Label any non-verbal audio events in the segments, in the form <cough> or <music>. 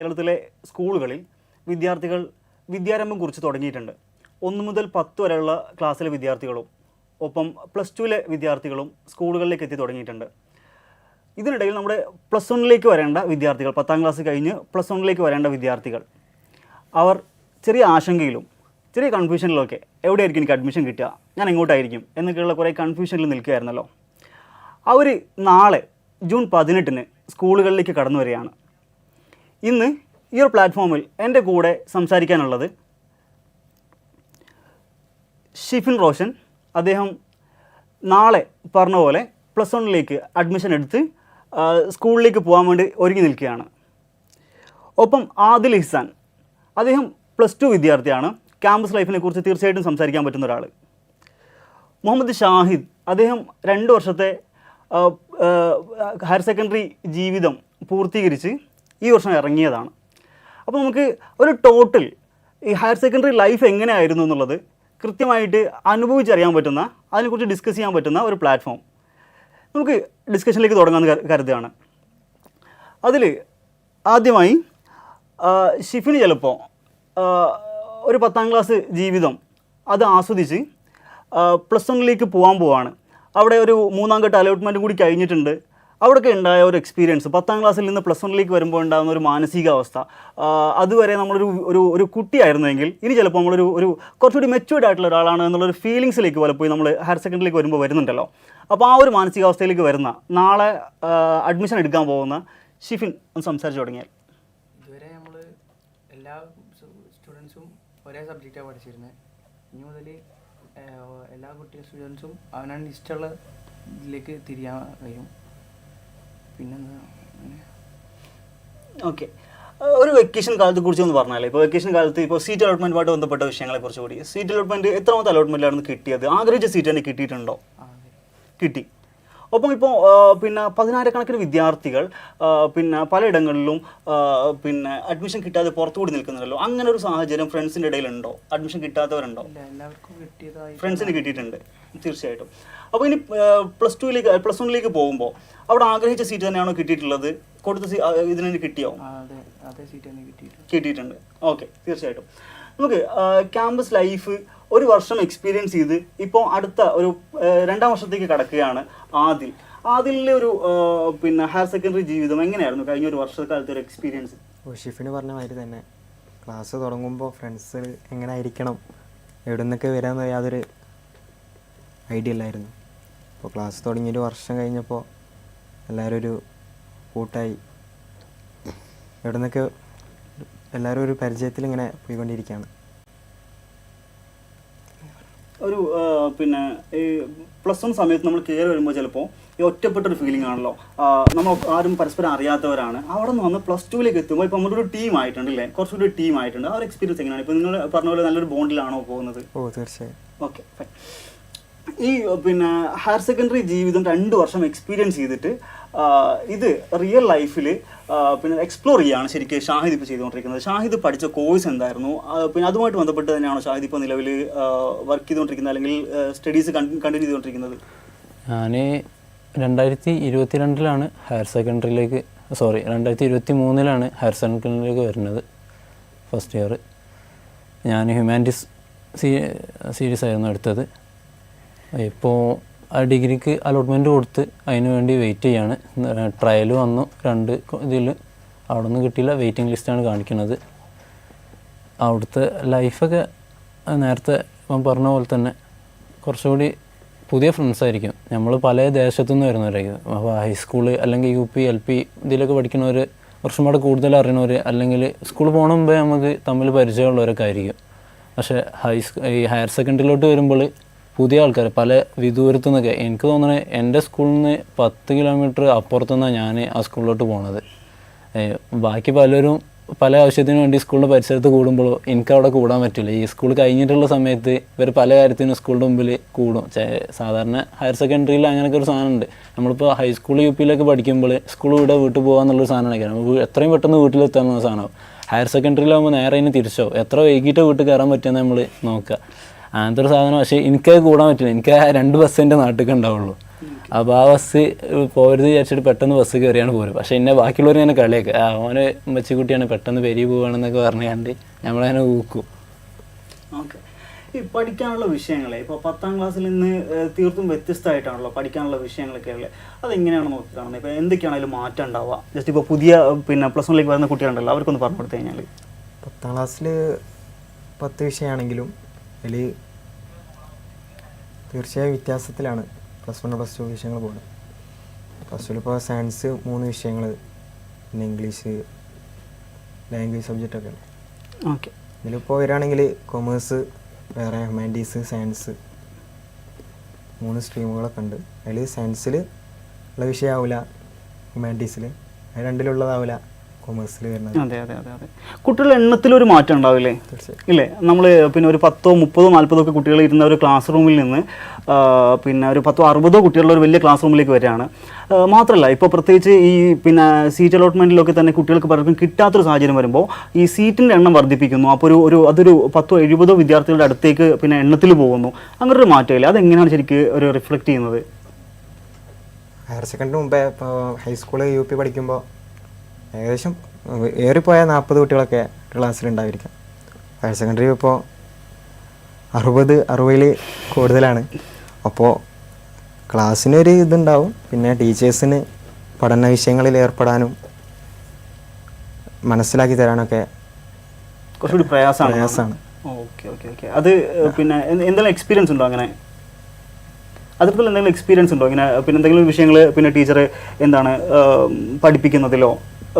കേരളത്തിലെ സ്കൂളുകളിൽ വിദ്യാർത്ഥികൾ വിദ്യാരംഭം കുറിച്ച് തുടങ്ങിയിട്ടുണ്ട്. ഒന്ന് മുതൽ പത്ത് വരെയുള്ള ക്ലാസ്സിലെ വിദ്യാർത്ഥികളും ഒപ്പം പ്ലസ് ടുവിലെ വിദ്യാർത്ഥികളും സ്കൂളുകളിലേക്ക് എത്തി തുടങ്ങിയിട്ടുണ്ട്. ഇതിനിടയിൽ നമ്മുടെ പ്ലസ് വണ്ണിലേക്ക് വരേണ്ട വിദ്യാർത്ഥികൾ പത്താം ക്ലാസ് കഴിഞ്ഞ് പ്ലസ് വണ്ണിലേക്ക് വരേണ്ട വിദ്യാർത്ഥികൾ അവർ ചെറിയ ആശങ്കയിലും ചെറിയ കൺഫ്യൂഷനിലൊക്കെ എവിടെയായിരിക്കും എനിക്ക് അഡ്മിഷൻ കിട്ടുക ഞാൻ എങ്ങോട്ടായിരിക്കും എന്നൊക്കെയുള്ള കുറേ കൺഫ്യൂഷനിൽ നിൽക്കുകയായിരുന്നല്ലോ. അവർ നാളെ ജൂൺ പതിനെട്ടിന് സ്കൂളുകളിലേക്ക് കടന്നു വരികയാണ്. ഇന്ന് ഈ ഒരു പ്ലാറ്റ്ഫോമിൽ എന്റെ കൂടെ സംസാരിക്കാനുള്ളത് ഷിഫിൻ റോഷൻ. അദ്ദേഹം നാളെ പറഞ്ഞ പോലെ പ്ലസ് വണ്ണിലേക്ക് അഡ്മിഷൻ എടുത്ത് സ്കൂളിലേക്ക് പോകാൻ വേണ്ടി ഒരുങ്ങി നിൽക്കുകയാണ്. ഒപ്പം ആദിൽ ഇഹ്സാൻ. അദ്ദേഹം പ്ലസ് ടു വിദ്യാർത്ഥിയാണ്. ക്യാമ്പസ് ലൈഫിനെ കുറിച്ച് തീർച്ചയായിട്ടും സംസാരിക്കാൻ പറ്റുന്ന ഒരാൾ മുഹമ്മദ് ഷാഹിദ്. അദ്ദേഹം രണ്ട് വർഷത്തെ ഹയർ സെക്കൻഡറി ജീവിതം പൂർത്തീകരിച്ച് ഈ വർഷം ഇറങ്ങിയതാണ്. അപ്പോൾ നമുക്ക് ഒരു ടോട്ടൽ ഈ ഹയർ സെക്കൻഡറി ലൈഫ് എങ്ങനെയായിരുന്നു എന്നുള്ളത് കൃത്യമായിട്ട് അനുഭവിച്ചറിയാൻ പറ്റുന്ന അതിനെക്കുറിച്ച് ഡിസ്കസ് ചെയ്യാൻ പറ്റുന്ന ഒരു പ്ലാറ്റ്ഫോം നമുക്ക് ഡിസ്കഷനിലേക്ക് തുടങ്ങാമെന്ന് കരു- കരുതുകയാണ്. അതിൽ ആദ്യമായി ഷിഫിന് ചിലപ്പോൾ ഒരു പത്താം ക്ലാസ് ജീവിതം അത് ആസ്വദിച്ച് പ്ലസ് വണ്ണിലേക്ക് പോകാൻ പോവാണ്. അവിടെ ഒരു മൂന്നാം ഘട്ട അലോട്ട്മെന്റും കൂടി കഴിഞ്ഞിട്ടുണ്ട്. അവിടെയൊക്കെ ഉണ്ടായ ഒരു എക്സ്പീരിയൻസ് പത്താം ക്ലാസ്സിൽ നിന്ന് പ്ലസ് വണ്ണിലേക്ക് വരുമ്പോൾ ഉണ്ടാകുന്ന ഒരു മാനസികാവസ്ഥ. അതുവരെ നമ്മളൊരു ഒരു ഒരു കുട്ടിയായിരുന്നെങ്കിൽ ഇനി ചിലപ്പോൾ നമ്മളൊരു ഒരു കുറച്ചുകൂടി മെച്യൂർഡ് ആയിട്ടുള്ള ഒരാളാണ് എന്നുള്ളൊരു ഫീലിങ്സിലേക്ക് പലപ്പോഴും നമ്മൾ ഹയർ സെക്കൻഡറിയിലേക്ക് വരുമ്പോൾ വരുന്നുണ്ടല്ലോ. അപ്പോൾ ആ ഒരു മാനസികാവസ്ഥയിലേക്ക് വരുന്ന നാളെ അഡ്മിഷൻ എടുക്കാൻ പോകുന്ന ഷിഫിൻ ഒന്ന് സംസാരിച്ചു തുടങ്ങിയാൽ. ഇതുവരെ നമ്മൾ എല്ലാ സ്റ്റുഡൻസും ഒരേ സബ്ജക്റ്റാണ് പഠിച്ചിരുന്നത് ഇനി മുതൽ എല്ലാ കുട്ടി സ്റ്റുഡൻസും അവനാണ് ഇഷ്ടമുള്ള ഇതിലേക്ക് തിരിയാൻ കഴിയും പിന്നെന്താ ഓക്കെ. ഒരു വെക്കേഷൻ കാലത്തെ കുറിച്ച് ഒന്ന് പറഞ്ഞാലേ. ഇപ്പോൾ വെക്കേഷൻ കാലത്ത് ഇപ്പോൾ സീറ്റ് അലോട്ട്മെന്റുമായിട്ട് ബന്ധപ്പെട്ട വിഷയങ്ങളെ കുറിച്ച് കൂടി. സീറ്റ് അലോട്ട്മെന്റ് എത്രാമത്തെ അലോട്ട്മെന്റിലാണ് കിട്ടിയത്? ആഗ്രഹിച്ച സീറ്റ് തന്നെ കിട്ടിയിട്ടുണ്ടോ? കിട്ടി. ഒപ്പം ഇപ്പോൾ പിന്നെ പതിനായിരക്കണക്കിന് വിദ്യാർത്ഥികൾ പിന്നെ പലയിടങ്ങളിലും പിന്നെ അഡ്മിഷൻ കിട്ടാതെ പുറത്തുകൂടി നിൽക്കുന്നുണ്ടല്ലോ. അങ്ങനെ ഒരു സാഹചര്യം ഫ്രണ്ട്സിന്റെ ഇടയിലുണ്ടോ? അഡ്മിഷൻ കിട്ടാത്തവരുണ്ടോ? ഫ്രണ്ട്സിന് കിട്ടിയിട്ടുണ്ട്. തീർച്ചയായിട്ടും. അപ്പോൾ ഇനി പ്ലസ് ടുവിലേക്ക് പ്ലസ് വണ്ണിലേക്ക് പോകുമ്പോൾ അവിടെ ആഗ്രഹിച്ച സീറ്റ് തന്നെയാണോ കിട്ടിയിട്ടുള്ളത്? കൊടുത്ത ഇതിന് തന്നെ കിട്ടിയോ കിട്ടിയിട്ടുണ്ട്. ഓക്കെ തീർച്ചയായിട്ടും. നമുക്ക് ക്യാമ്പസ് ലൈഫ് ഒരു വർഷം എക്സ്പീരിയൻസ് ചെയ്ത് ഇപ്പോൾ അടുത്ത ഒരു രണ്ടാം വർഷത്തേക്ക് കടക്കുകയാണ് ആദിൽ. ആദിലെ ഒരു പിന്നെ ഹയർ സെക്കൻഡറി ജീവിതം എങ്ങനെയായിരുന്നു കഴിഞ്ഞ ഒരു വർഷക്കാലത്തെ ഒരു എക്സ്പീരിയൻസ് ഷിഫിന് പറഞ്ഞ മാതിരി തന്നെ. ക്ലാസ് തുടങ്ങുമ്പോൾ ഫ്രണ്ട്സ് എങ്ങനെ ആയിരിക്കണം? എവിടെ നിന്നൊക്കെ വരാമെന്ന് യാതൊരു ഐഡിയ അല്ലായിരുന്നു അപ്പോൾ ക്ലാസ് തുടങ്ങിയൊരു വർഷം കഴിഞ്ഞപ്പോൾ എല്ലാവരും ഒരു കൂട്ടായി. എവിടെ നിന്നൊക്കെ എല്ലാവരും ഒരു പരിചയത്തിൽ ഇങ്ങനെ പോയിക്കൊണ്ടിരിക്കുകയാണ്. ഒരു പിന്നെ ഈ പ്ലസ് വൺ സമയത്ത് നമ്മൾ കയറി വരുമ്പോൾ ചിലപ്പോൾ ഈ ഒറ്റപ്പെട്ടൊരു ഫീലിംഗ് ആണല്ലോ. നമ്മൾ ആരും പരസ്പരം അറിയാത്തവരാണ്. അവിടെ നിന്ന് വന്ന് പ്ലസ് ടുവിലേക്ക് എത്തുമ്പോൾ ഇപ്പോൾ നമ്മുടെ ഒരു ടീം ആയിട്ടുണ്ട് അല്ലേ കുറച്ചുകൂടി ടീം ആയിട്ടുണ്ട്. ആ ഒരു എക്സ്പീരിയൻസ് എങ്ങനെയാണ്? ഇപ്പോൾ നിങ്ങൾ പറഞ്ഞ പോലെ നല്ലൊരു ബോണ്ടിലാണോ പോകുന്നത്. ഓ തീർച്ചയായും. ഓക്കെ ഫൈൻ ഈ പിന്നെ ഹയർ സെക്കൻഡറി ജീവിതം രണ്ട് വർഷം എക്സ്പീരിയൻസ് ചെയ്തിട്ട് ഇത് റിയൽ ലൈഫിൽ പിന്നെ എക്സ്പ്ലോർ ചെയ്യാണ് ശരിക്കും ഷാഹിദ് ഇപ്പോൾ ചെയ്തുകൊണ്ടിരിക്കുന്നത്. ഷാഹിദ് പഠിച്ച കോഴ്സ് എന്തായിരുന്നു? പിന്നെ അതുമായിട്ട് ബന്ധപ്പെട്ട് തന്നെയാണോ ഷാഹിദ് ഇപ്പോൾ നിലവിൽ വർക്ക് ചെയ്തുകൊണ്ടിരിക്കുന്നത് അല്ലെങ്കിൽ സ്റ്റഡീസ് കണ്ടിന്യൂ ചെയ്തുകൊണ്ടിരിക്കുന്നത് ഞാൻ രണ്ടായിരത്തി ഇരുപത്തിരണ്ടിലാണ് ഹയർ സെക്കൻഡറിയിലേക്ക് സോറി രണ്ടായിരത്തി ഇരുപത്തി മൂന്നിലാണ് ഹയർ സെക്കൻഡറിയിലേക്ക് വരുന്നത് ഫസ്റ്റ് ഇയർ ഞാൻ ഹ്യൂമാനിറ്റീസ് സീരീസ് ആയിരുന്നു എടുത്തത്. ഇപ്പോൾ ആ ഡിഗ്രിക്ക് അലോട്ട്മെന്റ് കൊടുത്ത് അതിന് വേണ്ടി വെയിറ്റ് ചെയ്യാണ്. ട്രയൽ വന്നു. രണ്ട് ഇതിൽ അവിടെ നിന്ന് കിട്ടിയില്ല. വെയിറ്റിംഗ് ലിസ്റ്റാണ് കാണിക്കുന്നത്. അവിടുത്തെ ലൈഫൊക്കെ നേരത്തെ ഞാൻ പറഞ്ഞ പോലെ തന്നെ കുറച്ചുകൂടി പുതിയ ഫ്രണ്ട്സ് ആയിരിക്കും. നമ്മൾ പല ദേശത്തു നിന്ന് വരുന്നവരായിരിക്കും അപ്പോൾ ഹൈസ്കൂൾ അല്ലെങ്കിൽ യു പി എൽ പി ഇതിലൊക്കെ പഠിക്കുന്നവർ കുറച്ചും കൂടെ കൂടുതൽ അറിയണവർ അല്ലെങ്കിൽ സ്കൂൾ പോകണ മുമ്പേ നമുക്ക് തമ്മിൽ പരിചയമുള്ളവരൊക്കെ ആയിരിക്കും. പക്ഷേ ഹൈ ഈ ഹയർ സെക്കൻഡറിയിലോട്ട് വരുമ്പോൾ പുതിയ ആൾക്കാർ പല വിദൂരത്തു നിന്നൊക്കെ. എനിക്ക് തോന്നുന്നത് എന്റെ സ്കൂളിൽ നിന്ന് പത്ത് കിലോമീറ്റർ അപ്പുറത്തു നിന്നാണ് ഞാൻ ആ സ്കൂളിലോട്ട് പോണത്. ബാക്കി പലരും പല ആവശ്യത്തിനു വേണ്ടി സ്കൂളിന്റെ പരിസരത്ത് കൂടുമ്പോൾ എനിക്ക് അവിടെ കൂടാൻ പറ്റില്ല. ഈ സ്കൂൾ കഴിഞ്ഞിട്ടുള്ള സമയത്ത് ഇവർ പല കാര്യത്തിനും സ്കൂളിന്റെ മുമ്പിൽ കൂടും. സാധാരണ ഹയർ സെക്കൻഡറിയിൽ അങ്ങനെയൊക്കെ ഒരു സാധനമുണ്ട് നമ്മളിപ്പോൾ ഹൈസ്കൂൾ യു പിയിലൊക്കെ പഠിക്കുമ്പോൾ സ്കൂൾ ഇവിടെ വീട്ടിൽ പോകാമെന്നുള്ളൊരു സാധനമാണ് നമുക്ക് എത്രയും പെട്ടെന്ന് വീട്ടിലെത്താവുന്ന സാധനം ഹയർ സെക്കൻഡറിയിലാകുമ്പോൾ നേരെ അതിന് തിരിച്ചോ? എത്ര വൈകിട്ട് വീട്ടിൽ കയറാൻ പറ്റുമെന്ന് നമ്മൾ നോക്കുക. അങ്ങനത്തെ ഒരു സാധനം. പക്ഷേ എനിക്കത് കൂടാൻ പറ്റില്ല. എനിക്ക് ആ രണ്ട് ബസ് എന്റെ നാട്ടിലേക്ക് ഉണ്ടാവുള്ളൂ. അപ്പോൾ ആ ബസ് പോരുത് വിചാരിച്ചിട്ട് പെട്ടെന്ന് ബസ് കയറിയാണ് പോരും പക്ഷേ എന്നെ ബാക്കിയുള്ളവർ ഇങ്ങനെ കളിയൊക്കെ. ആ ഓന് ഉമ്മച്ചിക്കുട്ടിയാണ് പെട്ടെന്ന് പെരി പോവാണെന്നൊക്കെ പറഞ്ഞുകൊണ്ട് ഞമ്മളങ്ങനെ നമ്മളങ്ങനെ ഊക്കും. ഓക്കെ. ഈ പഠിക്കാനുള്ള വിഷയങ്ങളെ ഇപ്പോൾ പത്താം ക്ലാസ്സിൽ നിന്ന് തീർത്തും വ്യത്യസ്തമായിട്ടാണല്ലോ പഠിക്കാനുള്ള വിഷയങ്ങളൊക്കെ ഉള്ളത് അതെങ്ങനെയാണ് നോക്കി കാണുന്നത് ഇപ്പോൾ എന്തൊക്കെയാണ് അതിൽ മാറ്റം ഉണ്ടാവുക? ജസ്റ്റ് ഇപ്പോൾ പുതിയ പിന്നെ പ്ലസ് വണ്ണിലേക്ക് വരുന്ന കുട്ടികളുണ്ടല്ലോ അവർക്കൊന്ന് പറഞ്ഞു കൊടുത്തു കഴിഞ്ഞാൽ പത്താം ക്ലാസ്സിൽ പത്ത് വിഷയമാണെങ്കിലും അതിൽ തീർച്ചയായും വ്യത്യാസത്തിലാണ്. പ്ലസ് വൺ പ്ലസ് ടു വിഷയങ്ങൾ പോകുന്നത് പ്ലസ് ടുവിൽ ഇപ്പോൾ സയൻസ് മൂന്ന് വിഷയങ്ങൾ പിന്നെ ഇംഗ്ലീഷ് ലാംഗ്വേജ് സബ്ജക്റ്റൊക്കെ ഉണ്ട് ഓക്കെ ഇതിലിപ്പോൾ വരികയാണെങ്കിൽ കൊമേഴ്സ് വേറെ ഹ്യൂമാനിറ്റീസ് സയൻസ് മൂന്ന് സ്ട്രീമുകളൊക്കെ ഉണ്ട്. അതിൽ സയൻസിൽ ഉള്ള വിഷയമാവില്ല ഹ്യൂമാനിറ്റീസിൽ രണ്ടിലുള്ളതാവില്ല കൊമേഴ്സിൽ വരുന്നത്. അതെ അതെ അതെ അതെ. കുട്ടികളുടെ എണ്ണത്തിലൊരു മാറ്റം ഉണ്ടാവില്ലേ? ഇല്ലേ? നമ്മൾ പിന്നെ ഒരു പത്തോ മുപ്പതോ നാൽപ്പതോ ഒക്കെ കുട്ടികൾ ഇരുന്ന ഒരു ക്ലാസ് റൂമിൽ നിന്ന് പിന്നെ ഒരു പത്തോ അറുപതോ കുട്ടികളുടെ ഒരു വലിയ ക്ലാസ് റൂമിലേക്ക് വരികയാണ്. മാത്രമല്ല ഇപ്പോൾ പ്രത്യേകിച്ച് ഈ പിന്നെ സീറ്റ് അലോട്ട്മെന്റിലൊക്കെ തന്നെ കുട്ടികൾക്ക് പലർക്കും കിട്ടാത്തൊരു സാഹചര്യം വരുമ്പോൾ ഈ സീറ്റിന്റെ എണ്ണം വർദ്ധിപ്പിക്കുന്നു. അപ്പോൾ ഒരു ഒരു അതൊരു പത്തോ എഴുപതോ വിദ്യാർത്ഥികളുടെ അടുത്തേക്ക് പിന്നെ എണ്ണത്തിൽ പോകുന്നു. അങ്ങനെ ഒരു മാറ്റമില്ല അതെങ്ങനെയാണ് ശരിക്കും ഒരു റിഫ്ലക്റ്റ് ചെയ്യുന്നത്? ഹയർ സെക്കൻഡറി മുമ്പേ ഇപ്പോൾ ഹൈസ്കൂൾ യു പി പഠിക്കുമ്പോൾ ഏകദേശം ഏറിപ്പോയ നാൽപ്പത് കുട്ടികളൊക്കെ ക്ലാസ്സിലുണ്ടായിരിക്കാം. ഹയർ സെക്കൻഡറി ഇപ്പോൾ അറുപത് അറുപതിൽ കൂടുതലാണ്. അപ്പോൾ ക്ലാസ്സിനൊരു ഇതുണ്ടാവും. പിന്നെ ടീച്ചേഴ്സിന് പഠന വിഷയങ്ങളിൽ ഏർപ്പെടാനും മനസ്സിലാക്കി തരാനൊക്കെ കുറച്ചുകൂടി പ്രയാസമാണ്. പ്രയാസമാണ്. Okay okay okay. അത് പിന്നെ എന്ത് എന്തെങ്കിലും എക്സ്പീരിയൻസ് ഉണ്ടോ അങ്ങനെ? അതിർത്തിൽ എന്തെങ്കിലും എക്സ്പീരിയൻസ് ഉണ്ടോ? ഇങ്ങനെ പിന്നെ എന്തെങ്കിലും വിഷയങ്ങൾ പിന്നെ ടീച്ചർ എന്താണ് പഠിപ്പിക്കുന്നതിലോ?